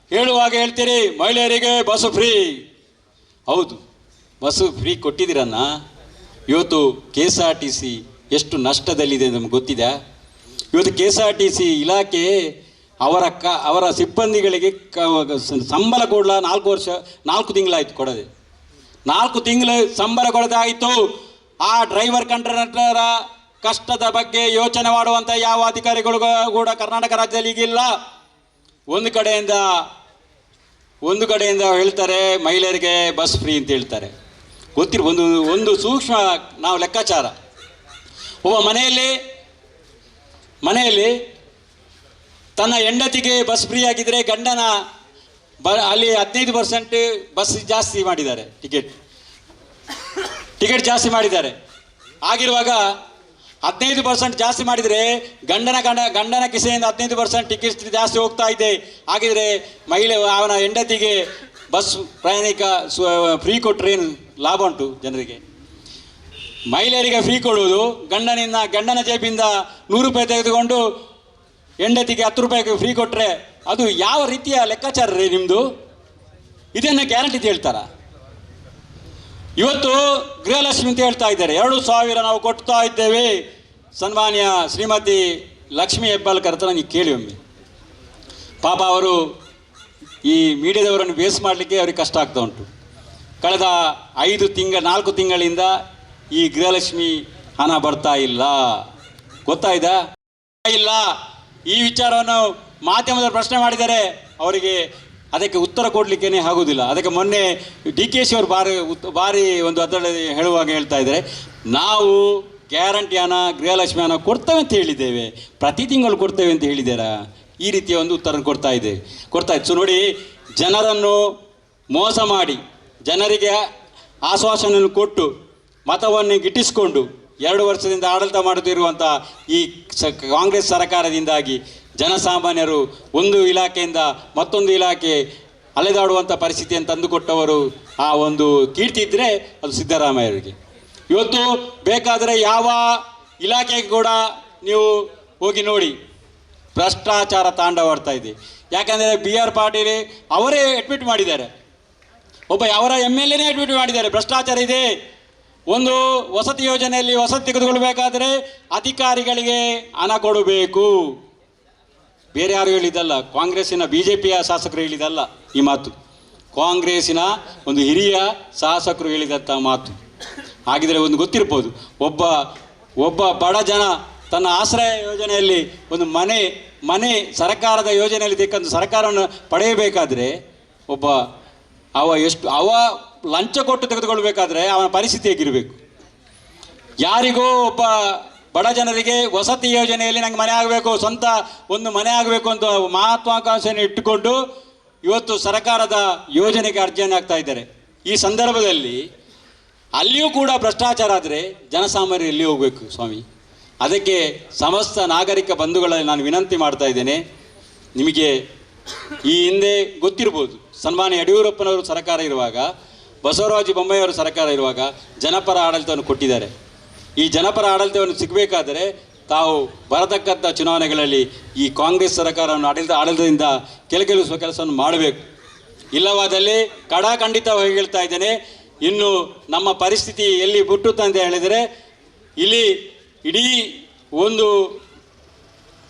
Speaker 2: ಹೇಳುವಾಗ ಹೇಳ್ತೀರಿ, ಮಹಿಳೆಯರಿಗೆ ಬಸ್ ಫ್ರೀ. ಹೌದು. ಬಸ್ಸು ಫ್ರೀ ಕೊಟ್ಟಿದ್ದೀರನ್ನ? ಇವತ್ತು K S R T C ಎಷ್ಟು ನಷ್ಟದಲ್ಲಿದೆ ನಮ್ಗೆ ಗೊತ್ತಿದೆ ಇವತ್ತು K S R T C ಇಲಾಖೆ ಅವರ ಕ, ಅವರ ಸಿಬ್ಬಂದಿಗಳಿಗೆ ಕ, ಸಂಬಳ ಕೊಡಲ? ನಾಲ್ಕು ವರ್ಷ, ನಾಲ್ಕು ತಿಂಗಳಾಯ್ತು ಕೊಡದೆ. ನಾಲ್ಕು ತಿಂಗಳು ಸಂಬಳ ಕೊಡದಾಯಿತು. ಆ ಡ್ರೈವರ್ ಕಂಡಕ್ಟರ ಕಷ್ಟದ ಬಗ್ಗೆ ಯೋಚನೆ ಮಾಡುವಂಥ ಯಾವ ಅಧಿಕಾರಿಗಳು ಕೂಡ ಕರ್ನಾಟಕ ರಾಜ್ಯದಲ್ಲಿ ಈಗಿಲ್ಲ. ಒಂದು ಕಡೆಯಿಂದ ಒಂದು ಕಡೆಯಿಂದ ಹೇಳ್ತಾರೆ, ಮಹಿಳೆಯರಿಗೆ ಬಸ್ ಫ್ರೀ ಅಂತ ಹೇಳ್ತಾರೆ. ಗೊತ್ತಿರ ಒಂದು ಒಂದು ಸೂಕ್ಷ್ಮ ನಾವು ಲೆಕ್ಕಾಚಾರ. ಒಬ್ಬ ಮನೆಯಲ್ಲಿ ಮನೆಯಲ್ಲಿ ತನ್ನ ಹೆಂಡತಿಗೆ ಬಸ್ ಫ್ರೀ ಆಗಿದ್ದರೆ ಗಂಡನ ಬ, ಅಲ್ಲಿ ಹದಿನೈದು ಪರ್ಸೆಂಟ್ ಬಸ್ ಜಾಸ್ತಿ ಮಾಡಿದ್ದಾರೆ ಟಿಕೆಟ್ ಟಿಕೆಟ್ ಜಾಸ್ತಿ ಮಾಡಿದ್ದಾರೆ. ಆಗಿರುವಾಗ ಹದಿನೈದು ಪರ್ಸೆಂಟ್ ಜಾಸ್ತಿ ಮಾಡಿದರೆ ಗಂಡನ ಗಂಡ, ಗಂಡನ ಕಿಸೆಯಿಂದ ಹದಿನೈದು ಪರ್ಸೆಂಟ್ ಟಿಕೆಟ್ ಜಾಸ್ತಿ ಹೋಗ್ತಾ ಇದೆ. ಹಾಗಿದ್ರೆ ಮಹಿಳೆ, ಅವನ ಹೆಂಡತಿಗೆ ಬಸ್ ಪ್ರಯಾಣಿಕ ಫ್ರೀ ಕೊಟ್ಟರೆ ಏನು? ಲಾಭ ಉಂಟು ಜನರಿಗೆ. ಮಹಿಳೆಯರಿಗೆ ಫ್ರೀ ಕೊಡುವುದು, ಗಂಡನಿಂದ, ಗಂಡನ ಜೇಬಿಂದ ನೂರು ರೂಪಾಯಿ ತೆಗೆದುಕೊಂಡು ಹೆಂಡತಿಗೆ ಹತ್ತು ರೂಪಾಯಿಗೆ ಫ್ರೀ ಕೊಟ್ಟರೆ ಅದು ಯಾವ ರೀತಿಯ ಲೆಕ್ಕಾಚಾರ ರೀ ನಿಮ್ಮದು ಇದನ್ನು ಗ್ಯಾರಂಟಿ ಹೇಳ್ತಾರ? ಇವತ್ತು ಗೃಹಲಕ್ಷ್ಮಿ ಅಂತ ಹೇಳ್ತಾ ಇದ್ದಾರೆ. ಎರಡು ಸಾವಿರ ನಾವು ಕೊಡ್ತಾ ಇದ್ದೇವೆ. ಸನ್ಮಾನ್ಯ ಶ್ರೀಮತಿ ಲಕ್ಷ್ಮಿ ಹೆಬ್ಬಾಲ್ಕರ್ ಹತ್ರ ನೀವು ಕೇಳಿ ಒಮ್ಮೆ. ಪಾಪ ಅವರು ಈ ಮೀಡಿಯಾದವರನ್ನು ಬೇಸ್ ಮಾಡಲಿಕ್ಕೆ ಅವ್ರಿಗೆ ಕಷ್ಟ ಆಗ್ತಾ ಉಂಟು. ಕಳೆದ ಐದು ತಿಂಗಳ ನಾಲ್ಕು ತಿಂಗಳಿಂದ ಈ ಗೃಹಲಕ್ಷ್ಮಿ ಹಣ ಬರ್ತಾ ಇಲ್ಲ. ಗೊತ್ತಾಯ್ತಾ ಇಲ್ಲ. ಈ ವಿಚಾರವನ್ನು ಮಾಧ್ಯಮದಲ್ಲಿ ಪ್ರಶ್ನೆ ಮಾಡಿದರೆ ಅವರಿಗೆ ಅದಕ್ಕೆ ಉತ್ತರ ಕೊಡಲಿಕ್ಕೇನೆ ಆಗುವುದಿಲ್ಲ ಅದಕ್ಕೆ ಮೊನ್ನೆ ಡಿ ಕೆ ಶಿ ಅವರು ಭಾರಿ ಭಾರಿ ಒಂದು ಅದರಲ್ಲಿ ಹೇಳುವಾಗ ಹೇಳ್ತಾ ಇದ್ದಾರೆ, ನಾವು ಗ್ಯಾರಂಟಿ ಹಣ, ಗೃಹಲಕ್ಷ್ಮಿ ಹಣ ಕೊಡ್ತೇವೆ ಅಂತ ಹೇಳಿದ್ದೇವೆ. ಪ್ರತಿ ತಿಂಗಳು ಕೊಡ್ತೇವೆ ಅಂತ ಹೇಳಿದ್ದೀರಾ? ಈ ರೀತಿಯ ಒಂದು ಉತ್ತರ ಕೊಡ್ತಾ ಇದೆ. ಕೊಡ್ತಾ ಇತ್ತು ನೋಡಿ, ಜನರನ್ನು ಮೋಸ ಮಾಡಿ ಜನರಿಗೆ ಆಶ್ವಾಸನೆಯನ್ನು ಕೊಟ್ಟು, ಮತವನ್ನು ಗಿಟ್ಟಿಸಿಕೊಂಡು ಎರಡು ವರ್ಷದಿಂದ ಆಡಳಿತ ಮಾಡುತ್ತಿರುವಂಥ ಈ ಕಾಂಗ್ರೆಸ್ ಸರ್ಕಾರದಿಂದಾಗಿ ಜನಸಾಮಾನ್ಯರು ಒಂದು ಇಲಾಖೆಯಿಂದ ಮತ್ತೊಂದು ಇಲಾಖೆ ಅಲೆದಾಡುವಂಥ ಪರಿಸ್ಥಿತಿಯನ್ನು ತಂದುಕೊಟ್ಟವರು ಆ ಒಂದು ಕೀರ್ತಿ ಇದ್ದರೆ ಅದು ಸಿದ್ದರಾಮಯ್ಯರಿಗೆ. ಇವತ್ತು ಬೇಕಾದರೆ ಯಾವ ಇಲಾಖೆಗೆ ಕೂಡ ನೀವು ಹೋಗಿ ನೋಡಿ, ಭ್ರಷ್ಟಾಚಾರ ತಾಂಡವಾಡ್ತಾ ಇದೆ. ಯಾಕಂದರೆ ಬಿ ಆರ್ ಪಾಟೀಲ್ ಅವರೇ ಅಡ್ಮಿಟ್ ಮಾಡಿದ್ದಾರೆ. ಒಬ್ಬ ಅವರ ಎಂ ಎಲ್ ಎನೇ ಅಡ್ಮಿಟ್ ಮಾಡಿದ್ದಾರೆ. ಭ್ರಷ್ಟಾಚಾರ ಇದೆ. ಒಂದು ವಸತಿ ಯೋಜನೆಯಲ್ಲಿ ವಸತಿ ತೆಗೆದುಕೊಳ್ಬೇಕಾದ್ರೆ ಅಧಿಕಾರಿಗಳಿಗೆ ಹಣ ಕೊಡಬೇಕು. ಬೇರೆ ಯಾರು ಹೇಳಿದ್ದಲ್ಲ? ಕಾಂಗ್ರೆಸ್ಸಿನ ಬಿ ಜೆ ಪಿಯ ಶಾಸಕರು ಹೇಳಿದಲ್ಲ ಈ ಮಾತು. ಕಾಂಗ್ರೆಸ್ಸಿನ ಒಂದು ಹಿರಿಯ ಶಾಸಕರು ಹೇಳಿದಂಥ ಮಾತು. ಹಾಗಿದ್ರೆ ಒಂದು ಗೊತ್ತಿರ್ಬೋದು. ಒಬ್ಬ ಒಬ್ಬ ಬಡ ಜನ ತನ್ನ ಆಶ್ರಯ ಯೋಜನೆಯಲ್ಲಿ ಒಂದು ಮನೆ ಮನೆ ಸರ್ಕಾರದ ಯೋಜನೆಯಲ್ಲಿ ತೆಕ್ಕಂದು ಸರ್ಕಾರವನ್ನು ಪಡೆಯಬೇಕಾದ್ರೆ ಒಬ್ಬ ಅವ ಎಷ್ಟು, ಅವ ಲಂಚ ಕೊಟ್ಟು ತೆಗೆದುಕೊಳ್ಬೇಕಾದ್ರೆ ಅವನ ಪರಿಸ್ಥಿತಿ ಹೇಗಿರಬೇಕು? ಯಾರಿಗೋ ಒಬ್ಬ ಬಡ ಜನರಿಗೆ ವಸತಿ ಯೋಜನೆಯಲ್ಲಿ ನಂಗೆ ಮನೆ ಆಗಬೇಕು, ಸ್ವಂತ ಒಂದು ಮನೆ ಆಗಬೇಕು ಅಂತ ಮಹತ್ವಾಕಾಂಕ್ಷೆಯನ್ನು ಇಟ್ಟುಕೊಂಡು ಇವತ್ತು ಸರ್ಕಾರದ ಯೋಜನೆಗೆ ಅರ್ಜಿಯನ್ನು ಆಗ್ತಾ ಇದ್ದಾರೆ. ಈ ಸಂದರ್ಭದಲ್ಲಿ ಅಲ್ಲಿಯೂ ಕೂಡ ಭ್ರಷ್ಟಾಚಾರ ಆದರೆ ಜನಸಾಮಾನ್ಯರು ಎಲ್ಲಿ ಹೋಗಬೇಕು ಸ್ವಾಮಿ? ಅದಕ್ಕೆ ಸಮಸ್ತ ನಾಗರಿಕ ಬಂಧುಗಳಲ್ಲಿ ನಾನು ವಿನಂತಿ ಮಾಡ್ತಾ ಇದ್ದೇನೆ. ನಿಮಗೆ ಈ ಹಿಂದೆ ಗೊತ್ತಿರ್ಬೋದು, ಸನ್ಮಾನ್ಯ ಯಡಿಯೂರಪ್ಪನವರು ಸರ್ಕಾರ ಇರುವಾಗ, ಬಸವರಾಜ ಬೊಮ್ಮಾಯಿಯವರು ಸರ್ಕಾರ ಇರುವಾಗ ಜನಪರ ಆಡಳಿತವನ್ನು ಕೊಟ್ಟಿದ್ದಾರೆ. ಈ ಜನಪರ ಆಡಳಿತವನ್ನು ಸಿಗಬೇಕಾದರೆ ತಾವು ಬರತಕ್ಕಂಥ ಚುನಾವಣೆಗಳಲ್ಲಿ ಈ ಕಾಂಗ್ರೆಸ್ ಸರ್ಕಾರವನ್ನು ಆಡಳಿತ, ಆಡಳಿತದಿಂದ ಕೆಳಗಿಳಿಸುವ ಕೆಲಸವನ್ನು ಮಾಡಬೇಕು. ಇಲ್ಲವಾದಲ್ಲಿ ಕಡಾಖಂಡಿತವಾಗಿ ಹೇಳ್ತಾ ಇದ್ದೇನೆ, ಇನ್ನು ನಮ್ಮ ಪರಿಸ್ಥಿತಿ ಎಲ್ಲಿ ಮುಟ್ಟುತ್ತೆ ಅಂತ ಹೇಳಿದರೆ, ಇಲ್ಲಿ ಇಡೀ ಒಂದು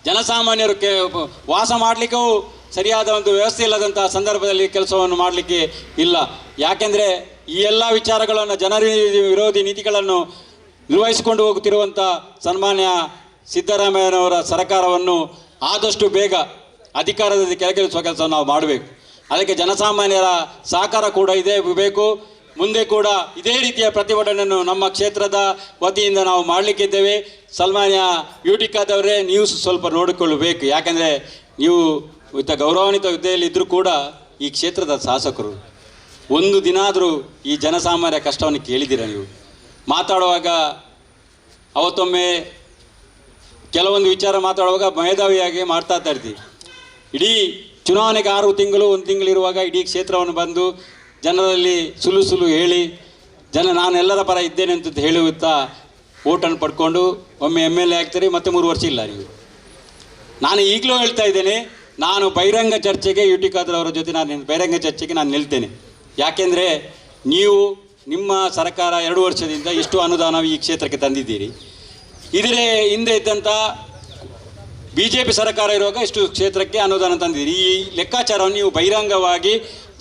Speaker 2: ಜನಸಾಮಾನ್ಯರು ಕೆ, ವಾಸ ಮಾಡಲಿಕ್ಕೂ ಸರಿಯಾದ ಒಂದು ವ್ಯವಸ್ಥೆ ಇಲ್ಲದಂತಹ ಸಂದರ್ಭದಲ್ಲಿ ಕೆಲಸವನ್ನು ಮಾಡಲಿಕ್ಕೆ ಇಲ್ಲ. ಯಾಕೆಂದರೆ ಈ ಎಲ್ಲ ವಿಚಾರಗಳನ್ನು ಜನರ ವಿರೋಧಿ ನೀತಿಗಳನ್ನು ನಿರ್ವಹಿಸಿಕೊಂಡು ಹೋಗುತ್ತಿರುವಂಥ ಸನ್ಮಾನ್ಯ ಸಿದ್ದರಾಮಯ್ಯನವರ ಸರ್ಕಾರವನ್ನು ಆದಷ್ಟು ಬೇಗ ಅಧಿಕಾರದಲ್ಲಿ ಕೆಳಗಿಳಿಸುವ ಕೆಲಸ ನಾವು ಮಾಡಬೇಕು. ಅದಕ್ಕೆ ಜನಸಾಮಾನ್ಯರ ಸಹಕಾರ ಕೂಡ ಇದೆ ಬೇಕು. ಮುಂದೆ ಕೂಡ ಇದೇ ರೀತಿಯ ಪ್ರತಿಭಟನೆಯನ್ನು ನಮ್ಮ ಕ್ಷೇತ್ರದ ವತಿಯಿಂದ ನಾವು ಮಾಡಲಿಕ್ಕಿದ್ದೇವೆ. ಸನ್ಮಾನ್ಯ ಯುಟಿಕಾದವರೇ ನೀವು ಸ್ವಲ್ಪ ನೋಡಿಕೊಳ್ಳಬೇಕು. ಯಾಕೆಂದರೆ ನೀವು ಇತ್ತ ಗೌರವಾನ್ವಿತ ಹುದ್ದೆಯಲ್ಲಿ ಇದ್ದರೂ ಕೂಡ ಈ ಕ್ಷೇತ್ರದ ಶಾಸಕರು, ಒಂದು ದಿನ ಆದರೂ ಈ ಜನಸಾಮಾನ್ಯರ ಕಷ್ಟವನ್ನು ಕೇಳಿದ್ದೀರ ನೀವು? ಮಾತಾಡುವಾಗ ಅವತ್ತೊಮ್ಮೆ ಕೆಲವೊಂದು ವಿಚಾರ ಮಾತಾಡುವಾಗ ಮೇಧಾವಿಯಾಗಿ ಮಾಡ್ತಾ ಇರ್ತೀವಿ ಇಡೀ ಚುನಾವಣೆಗೆ ಆರು ತಿಂಗಳು, ಒಂದು ತಿಂಗಳಿರುವಾಗ ಇಡೀ ಕ್ಷೇತ್ರವನ್ನು ಬಂದು ಜನರಲ್ಲಿ ಸುಲು ಸುಲು ಹೇಳಿ, ಜನ ನಾನು ಎಲ್ಲರ ಪರ ಇದ್ದೇನೆ ಅಂತ ಹೇಳುತ್ತಾ ಓಟನ್ನು ಪಡ್ಕೊಂಡು ಒಮ್ಮೆ ಎಂ ಎಲ್ ಎ ಆಗ್ತೀರಿ, ಮತ್ತೆ ಮೂರು ವರ್ಷ ಇಲ್ಲ ನೀವು. ನಾನು ಈಗಲೂ ಹೇಳ್ತಾ ಇದ್ದೇನೆ ನಾನು ಬಹಿರಂಗ ಚರ್ಚೆಗೆ ಯು ಟಿ ಖಾದರ್ ಅವರ ಜೊತೆ ನಾನು ಬಹಿರಂಗ ಚರ್ಚೆಗೆ ನಾನು ನಿಲ್ತೇನೆ. ಯಾಕೆಂದರೆ ನೀವು ನಿಮ್ಮ ಸರ್ಕಾರ ಎರಡು ವರ್ಷದಿಂದ ಇಷ್ಟು ಅನುದಾನ ಈ ಕ್ಷೇತ್ರಕ್ಕೆ ತಂದಿದ್ದೀರಿ. ಇದರ ಹಿಂದೆ ಇದ್ದಂಥ ಬಿ ಜೆ ಪಿ ಸರ್ಕಾರ ಇರುವಾಗ ಇಷ್ಟು ಕ್ಷೇತ್ರಕ್ಕೆ ಅನುದಾನ ತಂದಿದ್ದೀರಿ. ಈ ಲೆಕ್ಕಾಚಾರವನ್ನು ನೀವು ಬಹಿರಂಗವಾಗಿ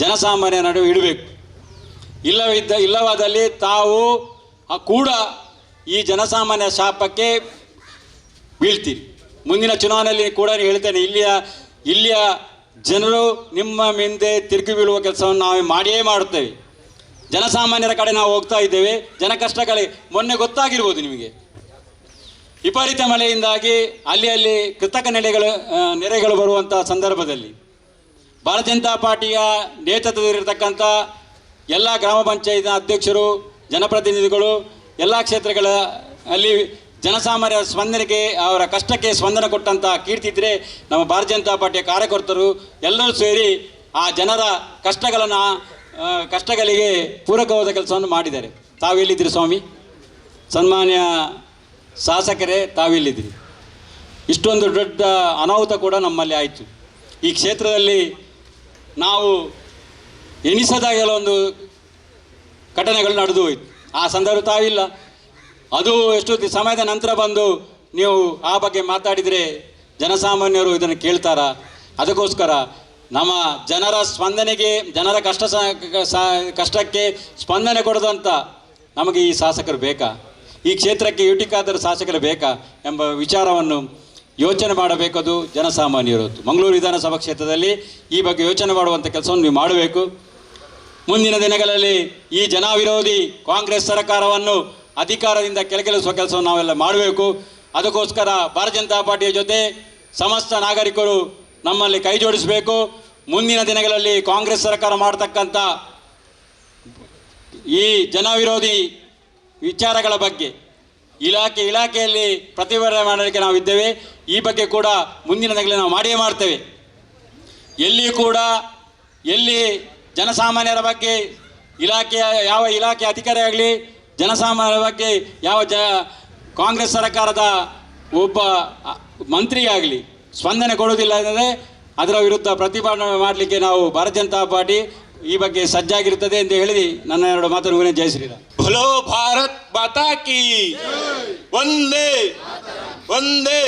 Speaker 2: ಜನಸಾಮಾನ್ಯ ನಡುವೆ ಇಡಬೇಕು. ಇಲ್ಲವಿದ್ದ ಇಲ್ಲವಾದಲ್ಲಿ ತಾವು ಕೂಡ ಈ ಜನಸಾಮಾನ್ಯ ಶಾಪಕ್ಕೆ ಬೀಳ್ತೀರಿ. ಮುಂದಿನ ಚುನಾವಣೆಯಲ್ಲಿ ಕೂಡ ಹೇಳ್ತೇನೆ, ಇಲ್ಲಿಯ ಇಲ್ಲಿಯ ಜನರು ನಿಮ್ಮ ಮುಂದೆ ತಿರುಗಿ ಬೀಳುವ ಕೆಲಸವನ್ನು ನಾವು ಮಾಡಿಯೇ ಮಾಡುತ್ತೇವೆ. ಜನಸಾಮಾನ್ಯರ ಕಡೆ ನಾವು ಹೋಗ್ತಾ ಇದ್ದೇವೆ. ಜನ ಕಷ್ಟಗಳೇ ಮೊನ್ನೆ ಗೊತ್ತಾಗಿರ್ಬೋದು ನಿಮಗೆ. ವಿಪರೀತ ಮಳೆಯಿಂದಾಗಿ ಅಲ್ಲಿ ಅಲ್ಲಿ ಕೃತಕ ನೆಲೆಗಳು ನೆರೆಗಳು ಬರುವಂಥ ಸಂದರ್ಭದಲ್ಲಿ ಭಾರತೀಯ ಜನತಾ ಪಾರ್ಟಿಯ ನೇತೃತ್ವದಲ್ಲಿರತಕ್ಕಂಥ ಎಲ್ಲ ಗ್ರಾಮ ಪಂಚಾಯತ್ ಅಧ್ಯಕ್ಷರು, ಜನಪ್ರತಿನಿಧಿಗಳು, ಎಲ್ಲ ಕ್ಷೇತ್ರಗಳ ಅಲ್ಲಿ ಜನಸಾಮಾನ್ಯರ ಸ್ಪಂದನೆಗೆ, ಅವರ ಕಷ್ಟಕ್ಕೆ ಸ್ಪಂದನ ಕೊಟ್ಟಂಥ ಕೀರ್ತಿ ಇದ್ರೆ ನಮ್ಮ ಭಾರತೀಯ ಜನತಾ ಪಾರ್ಟಿಯ ಕಾರ್ಯಕರ್ತರು ಎಲ್ಲರೂ ಸೇರಿ ಆ ಜನರ ಕಷ್ಟಗಳನ್ನು ಕಷ್ಟಗಳಿಗೆ ಪೂರಕವಾದ ಕೆಲಸವನ್ನು ಮಾಡಿದ್ದಾರೆ. ತಾವೆಲ್ಲಿದ್ದೀರಿ ಸ್ವಾಮಿ? ಸನ್ಮಾನ್ಯ ಶಾಸಕರೇ ತಾವೆಲ್ಲಿದ್ದೀರಿ ಇಷ್ಟೊಂದು ದೊಡ್ಡ ಅನಾಹುತ ಕೂಡ ನಮ್ಮಲ್ಲಿ ಆಯಿತು. ಈ ಕ್ಷೇತ್ರದಲ್ಲಿ ನಾವು ಎಣಿಸದ ಕೆಲವೊಂದು ಘಟನೆಗಳು ನಡೆದು ಹೋಯಿತು. ಆ ಸಂದರ್ಭ ತಾವಿಲ್ಲ. ಅದು ಎಷ್ಟು ಸಮಯದ ನಂತರ ಬಂದು ನೀವು ಆ ಬಗ್ಗೆ ಮಾತಾಡಿದರೆ ಜನಸಾಮಾನ್ಯರು ಇದನ್ನು ಕೇಳ್ತಾರ? ಅದಕ್ಕೋಸ್ಕರ ನಮ್ಮ ಜನರ ಸ್ಪಂದನೆಗೆ, ಜನರ ಕಷ್ಟ ಕಷ್ಟಕ್ಕೆ ಸ್ಪಂದನೆ ಕೊಡದಂಥ ನಮಗೆ ಈ ಶಾಸಕರು ಬೇಕಾ? ಈ ಕ್ಷೇತ್ರಕ್ಕೆ ಯುಟಿಕಾದರ ಶಾಸಕರು ಬೇಕಾ ಎಂಬ ವಿಚಾರವನ್ನು ಯೋಚನೆ ಮಾಡಬೇಕದು ಜನಸಾಮಾನ್ಯರು. ಮಂಗಳೂರು ವಿಧಾನಸಭಾ ಕ್ಷೇತ್ರದಲ್ಲಿ ಈ ಬಗ್ಗೆ ಯೋಚನೆ ಮಾಡುವಂಥ ಕೆಲಸವನ್ನು ನೀವು ಮಾಡಬೇಕು. ಮುಂದಿನ ದಿನಗಳಲ್ಲಿ ಈ ಜನ ವಿರೋಧಿ ಕಾಂಗ್ರೆಸ್ ಸರ್ಕಾರವನ್ನು ಅಧಿಕಾರದಿಂದ ಕೆಳಗಿಳಿಸುವ ಕೆಲಸವನ್ನು ನಾವೆಲ್ಲ ಮಾಡಬೇಕು. ಅದಕ್ಕೋಸ್ಕರ ಭಾರತೀಯ ಜನತಾ ಪಾರ್ಟಿಯ ಜೊತೆ ಸಮಸ್ತ ನಾಗರಿಕರು ನಮ್ಮಲ್ಲಿ ಕೈ ಜೋಡಿಸಬೇಕು. ಮುಂದಿನ ದಿನಗಳಲ್ಲಿ ಕಾಂಗ್ರೆಸ್ ಸರ್ಕಾರ ಮಾಡತಕ್ಕಂಥ ಈ ಜನವಿರೋಧಿ ವಿಚಾರಗಳ ಬಗ್ಗೆ ಇಲಾಖೆ ಇಲಾಖೆಯಲ್ಲಿ ಪ್ರತಿಭಟನೆ ಮಾಡಲಿಕ್ಕೆ ನಾವು ಇದ್ದೇವೆ. ಈ ಬಗ್ಗೆ ಕೂಡ ಮುಂದಿನ ದಿನಗಳಲ್ಲಿ ನಾವು ಮಾಡಿಯೇ ಮಾಡ್ತೇವೆ. ಎಲ್ಲಿ ಕೂಡ ಎಲ್ಲಿ ಜನಸಾಮಾನ್ಯರ ಬಗ್ಗೆ ಇಲಾಖೆಯ ಯಾವ ಇಲಾಖೆ ಅಧಿಕಾರಿ ಆಗಲಿ ಜನಸಾಮಾನ್ಯರ ಬಗ್ಗೆ ಯಾವ ಜ, ಕಾಂಗ್ರೆಸ್ ಸರ್ಕಾರದ ಒಬ್ಬ ಮಂತ್ರಿಯಾಗಲಿ ಸ್ಪಂದನೆ ಕೊಡುವುದಿಲ್ಲ ಅಂದರೆ ಅದರ ವಿರುದ್ಧ ಪ್ರತಿಭಟನೆ ಮಾಡಲಿಕ್ಕೆ ನಾವು ಭಾರತೀಯ ಜನತಾ ಪಾರ್ಟಿ ಈ ಬಗ್ಗೆ ಸಜ್ಜಾಗಿರುತ್ತದೆ ಎಂದು ಹೇಳಿ ನನ್ನ ಎರಡು ಮಾತನ್ನು ಮುಗಿದ ಜಯ
Speaker 3: ಭಲೋ ಭಾರತ್ ಮಾತಾ ಕಿ ಒಂದೇ ಒಂದೇ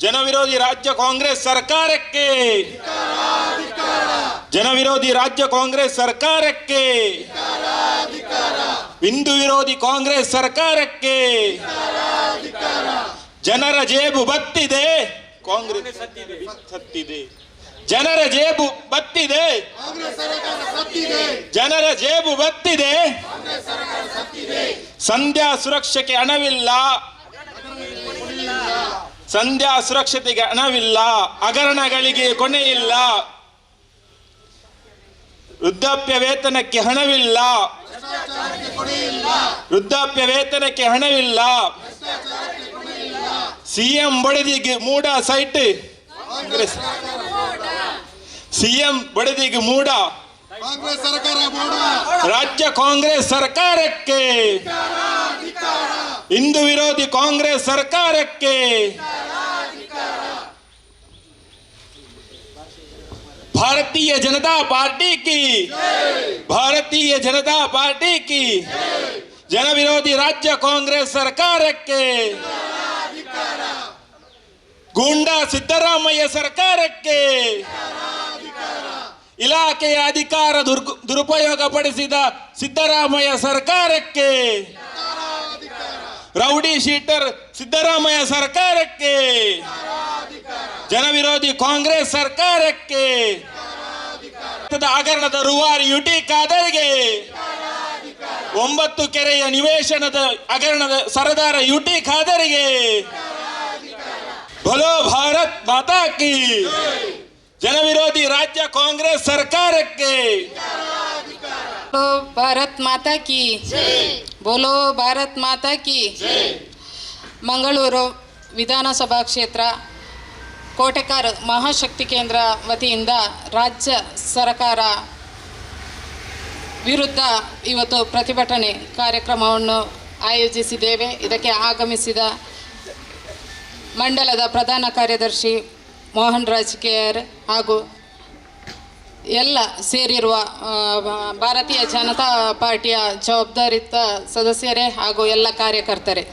Speaker 3: ಜನವಿರೋಧಿ ರಾಜ್ಯ ಕಾಂಗ್ರೆಸ್ ಸರ್ಕಾರಕ್ಕೆ ಜನವಿರೋಧಿ ರಾಜ್ಯ ಕಾಂಗ್ರೆಸ್ ಸರ್ಕಾರಕ್ಕೆ ಹಿಂದೂ ವಿರೋಧಿ ಕಾಂಗ್ರೆಸ್ ಸರ್ಕಾರಕ್ಕೆ ಜನರ ಜೇಬು ಬತ್ತಿದೆ. ಕಾಂಗ್ರೆಸ್ ಸತ್ತಿದೆ. ಜನರ ಜೇಬು ಬತ್ತಿದೆ. ಜನರ ಜೇಬು ಬತ್ತಿದೆ. ಸಂಧ್ಯಾ ಸುರಕ್ಷೆಗೆ ಹಣವಿಲ್ಲ. ಸಂಧ್ಯಾ ಸುರಕ್ಷತೆಗೆ ಹಣವಿಲ್ಲ. ಹಗರಣಗಳಿಗೆ ಕೊನೆ ಇಲ್ಲ. ವೃದ್ಧಾಪ್ಯ ವೇತನಕ್ಕೆ ಹಣವಿಲ್ಲ. ವೃದ್ಧಾಪ್ಯ ವೇತನಕ್ಕೆ ಹಣವಿಲ್ಲ. ಸಿಎಂ ಬಡದಿಗೆ ಮೂಡ ಸೈಟ್. ಕಾಂಗ್ರೆಸ್. ಸಿಎಂ ಬಡದಿಗೆ ಮೂಡ.
Speaker 4: ಕಾಂಗ್ರೆಸ್ ಸರ್ಕಾರ ಮೂಡ.
Speaker 3: ರಾಜ್ಯ ಕಾಂಗ್ರೆಸ್ ಸರ್ಕಾರಕ್ಕೆ. ಹಿಂದೂ ವಿರೋಧಿ ಕಾಂಗ್ರೆಸ್ ಸರ್ಕಾರಕ್ಕೆ. भारतीय जनता पार्टी की भारतीय जनता पार्टी की जन विरोधी राज्य कांग्रेस ಸರ್ಕಾರಕ್ಕೆ ಗೂಂಡಾ ಸಿದ್ದರಾಮಯ್ಯ ಸರ್ಕಾರಕ್ಕೆ ಇಲಾಖೆಯ ಅಧಿಕಾರ ದುರ್ಗ ದುರುಪಯೋಗ ಪಡಿಸಿದ ಸಿದ್ದರಾಮಯ್ಯ ಸರ್ಕಾರಕ್ಕೆ ರೌಡಿ ಶೀಟರ್ ಸಿದ್ದರಾಮಯ್ಯ ಸರ್ಕಾರಕ್ಕೆ ಜನವಿರೋಧಿ ಕಾಂಗ್ರೆಸ್ ಸರ್ಕಾರಕ್ಕೆ ಹಗರಣದ ರುವಾರಿ ಯುಟಿ ಖಾದರ್ಗೆ ಒಂಬತ್ತು ಕೆರೆಯ ನಿವೇಶನದ ಹಗರಣದ ಸರದಾರ ಯುಟಿ ಖಾದರ್ಗೆ ಬಲೋ ಭಾರತ್ ಮಾತಾ ಕಿ ಜನವಿರೋಧಿ ರಾಜ್ಯ ಕಾಂಗ್ರೆಸ್ ಸರ್ಕಾರಕ್ಕೆ
Speaker 5: ಭಾರತ್ ಮಾತಾ ಕಿ ಬೋಲೋ ಭಾರತ್ ಮಾತಾ ಕಿ ಮಂಗಳೂರು ವಿಧಾನಸಭಾ ಕ್ಷೇತ್ರ ಕೋಟೆಕಾರ್ ಮಹಾಶಕ್ತಿ ಕೇಂದ್ರ ವತಿಯಿಂದ ರಾಜ್ಯ ಸರ್ಕಾರ ವಿರುದ್ಧ ಇವತ್ತು ಪ್ರತಿಭಟನೆ ಕಾರ್ಯಕ್ರಮವನ್ನು ಆಯೋಜಿಸಿದ್ದೇವೆ. ಇದಕ್ಕೆ ಆಗಮಿಸಿದ ಮಂಡಲದ ಪ್ರಧಾನ ಕಾರ್ಯದರ್ಶಿ ಮೋಹನ್ ರಾಜ್ ಕೆಆರ್ ಹಾಗೂ ಎಲ್ಲ ಸೇರಿರುವ ಭಾರತೀಯ ಜನತಾ ಪಾರ್ಟಿಯ ಜವಾಬ್ದಾರಿತ ಸದಸ್ಯರೇ ಹಾಗೂ ಎಲ್ಲ ಕಾರ್ಯಕರ್ತರೇ.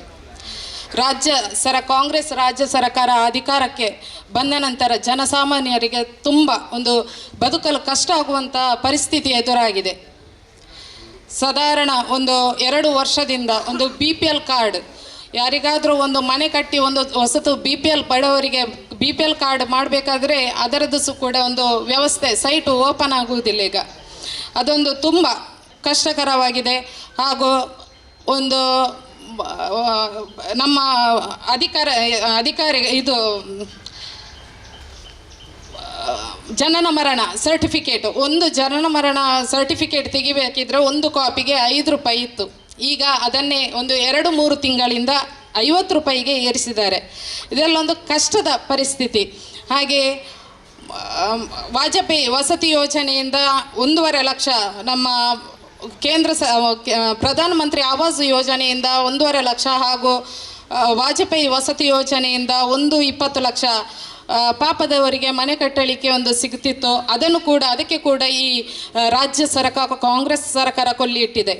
Speaker 5: ರಾಜ್ಯ ಸರ, ಕಾಂಗ್ರೆಸ್ ರಾಜ್ಯ ಸರ್ಕಾರ ಅಧಿಕಾರಕ್ಕೆ ಬಂದ ನಂತರ ಜನಸಾಮಾನ್ಯರಿಗೆ ತುಂಬ ಒಂದು ಬದುಕಲು ಕಷ್ಟ ಆಗುವಂಥ ಪರಿಸ್ಥಿತಿ ಎದುರಾಗಿದೆ. ಸಾಧಾರಣ ಒಂದು ಎರಡು ವರ್ಷದಿಂದ ಒಂದು ಬಿ ಪಿ ಎಲ್ ಕಾರ್ಡ್ ಯಾರಿಗಾದರೂ ಒಂದು ಮನೆ ಕಟ್ಟಿ ಒಂದು ಹೊಸತು ಬಿ ಪಿ ಎಲ್ ಬಡವರಿಗೆ ಬಿ ಪಿ ಎಲ್ ಕಾರ್ಡ್ ಮಾಡಬೇಕಾದ್ರೆ ಅದರದ್ದು ಸು ಕೂಡ ಒಂದು ವ್ಯವಸ್ಥೆ ಸೈಟು ಓಪನ್ ಆಗುವುದಿಲ್ಲ ಈಗ. ಅದೊಂದು ತುಂಬ ಕಷ್ಟಕರವಾಗಿದೆ. ಹಾಗೂ ಒಂದು ನಮ್ಮ ಅಧಿಕಾರ, ಅಧಿಕಾರಿ, ಇದು, ಜನನ ಮರಣ ಸರ್ಟಿಫಿಕೇಟ್ ಒಂದು ಜನನ ಮರಣ ಸರ್ಟಿಫಿಕೇಟ್ ತೆಗಿಬೇಕಿದ್ರೆ ಒಂದು ಕಾಪಿಗೆ ಐದು ರೂಪಾಯಿ ಇತ್ತು. ಈಗ ಅದನ್ನೇ ಒಂದು ಎರಡು ಮೂರು ತಿಂಗಳಿಂದ ಐವತ್ತು ರೂಪಾಯಿಗೆ ಏರಿಸಿದ್ದಾರೆ. ಇದೆಲ್ಲೊಂದು ಕಷ್ಟದ ಪರಿಸ್ಥಿತಿ. ಹಾಗೆ, ವಾಜಪೇಯಿ ವಸತಿ ಯೋಜನೆಯಿಂದ ಒಂದೂವರೆ ಲಕ್ಷ ನಮ್ಮ ಕೇಂದ್ರ ಸ ಪ್ರಧಾನಮಂತ್ರಿ ಆವಾಸ್ ಯೋಜನೆಯಿಂದ ಒಂದೂವರೆ ಲಕ್ಷ ಹಾಗೂ ವಾಜಪೇಯಿ ವಸತಿ ಯೋಜನೆಯಿಂದ ಒಂದು ಇಪ್ಪತ್ತು ಲಕ್ಷ ಪಾಪದವರಿಗೆ ಮನೆ ಕಟ್ಟಲಿಕ್ಕೆ ಒಂದು ಸಿಗ್ತಿತ್ತು. ಅದನ್ನು ಕೂಡ, ಅದಕ್ಕೆ ಕೂಡ ಈ ರಾಜ್ಯ ಸರ್ಕಾರ, ಕಾಂಗ್ರೆಸ್ ಸರ್ಕಾರ ಕೊಲ್ಲಿ ಇಟ್ಟಿದೆ.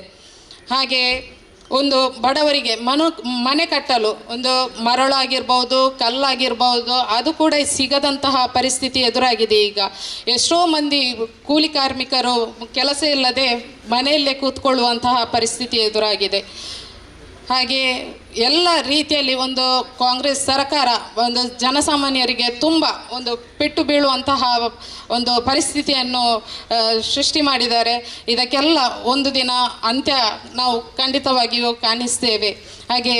Speaker 5: ಹಾಗೆ ಒಂದು ಬಡವರಿಗೆ ಮನು ಮನೆ ಕಟ್ಟಲು, ಒಂದು ಮರಳಾಗಿರ್ಬೋದು, ಕಲ್ಲಾಗಿರ್ಬೋದು, ಅದು ಕೂಡ ಸಿಗದಂತಹ ಪರಿಸ್ಥಿತಿ ಎದುರಾಗಿದೆ ಈಗ. ಎಷ್ಟೋ ಮಂದಿ ಕೂಲಿ ಕಾರ್ಮಿಕರು ಕೆಲಸ ಇಲ್ಲದೆ ಮನೆಯಲ್ಲೇ ಕೂತ್ಕೊಳ್ಳುವಂತಹ ಪರಿಸ್ಥಿತಿ ಎದುರಾಗಿದೆ. ಹಾಗೆ ಎಲ್ಲ ರೀತಿಯಲ್ಲಿ ಒಂದು ಕಾಂಗ್ರೆಸ್ ಸರ್ಕಾರ, ಒಂದು ಜನಸಾಮಾನ್ಯರಿಗೆ ತುಂಬ ಒಂದು ಪೆಟ್ಟು ಬೀಳುವಂತಹ ಒಂದು ಪರಿಸ್ಥಿತಿಯನ್ನು ಸೃಷ್ಟಿ ಮಾಡಿದ್ದಾರೆ. ಇದಕ್ಕೆಲ್ಲ ಒಂದು ದಿನ ಅಂತ್ಯ ನಾವು ಖಂಡಿತವಾಗಿಯೂ ಕಾಣಿಸ್ತೇವೆ. ಹಾಗೆ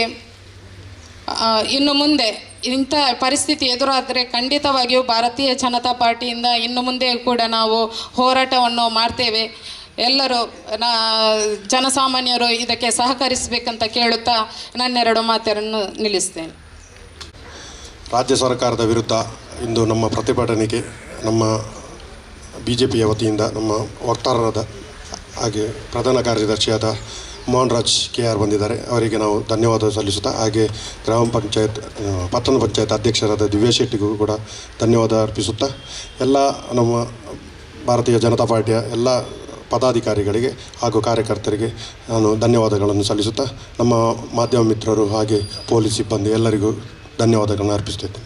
Speaker 5: ಇನ್ನು ಮುಂದೆ ಇಂಥ ಪರಿಸ್ಥಿತಿ ಎದುರಾದರೆ ಖಂಡಿತವಾಗಿಯೂ ಭಾರತೀಯ ಜನತಾ ಪಾರ್ಟಿಯಿಂದ ಇನ್ನು ಮುಂದೆ ಕೂಡ ನಾವು ಹೋರಾಟವನ್ನು ಮಾಡ್ತೇವೆ. ಎಲ್ಲರೂ, ನಾ, ಜನಸಾಮಾನ್ಯರು ಇದಕ್ಕೆ ಸಹಕರಿಸಬೇಕಂತ ಕೇಳುತ್ತಾ ನನ್ನೆರಡು ಮಾತನ್ನು ನಿಲ್ಲಿಸ್ತೇನೆ.
Speaker 6: ರಾಜ್ಯ ಸರ್ಕಾರದ ವಿರುದ್ಧ ಇಂದು ನಮ್ಮ ಪ್ರತಿಭಟನೆಗೆ ನಮ್ಮ ಬಿ ಜೆ ಪಿಯ ವತಿಯಿಂದ ನಮ್ಮ ವಕ್ತಾರರಾದ ಹಾಗೆ ಪ್ರಧಾನ ಕಾರ್ಯದರ್ಶಿಯಾದ ಮೋಹನ್ ರಾಜ್ ಕೆ ಆರ್ ಬಂದಿದ್ದಾರೆ. ಅವರಿಗೆ ನಾವು ಧನ್ಯವಾದ ಸಲ್ಲಿಸುತ್ತಾ ಹಾಗೆ ಗ್ರಾಮ ಪಂಚಾಯತ್ ಪಟ್ಟಣ ಪಂಚಾಯತ್ ಅಧ್ಯಕ್ಷರಾದ ದಿವ್ಯಾ ಶೆಟ್ಟಿಗೂ ಕೂಡ ಧನ್ಯವಾದ ಅರ್ಪಿಸುತ್ತಾ, ಎಲ್ಲ ನಮ್ಮ ಭಾರತೀಯ ಜನತಾ ಪಾರ್ಟಿಯ ಎಲ್ಲ ಪದಾಧಿಕಾರಿಗಳಿಗೆ ಹಾಗೂ ಕಾರ್ಯಕರ್ತರಿಗೆ ನಾನು ಧನ್ಯವಾದಗಳನ್ನು ಸಲ್ಲಿಸುತ್ತಾ ನಮ್ಮ ಮಾಧ್ಯಮ ಮಿತ್ರರು ಹಾಗೆ ಪೊಲೀಸ್ ಸಿಬ್ಬಂದಿ ಎಲ್ಲರಿಗೂ ಧನ್ಯವಾದಗಳನ್ನು ಅರ್ಪಿಸುತ್ತೇನೆ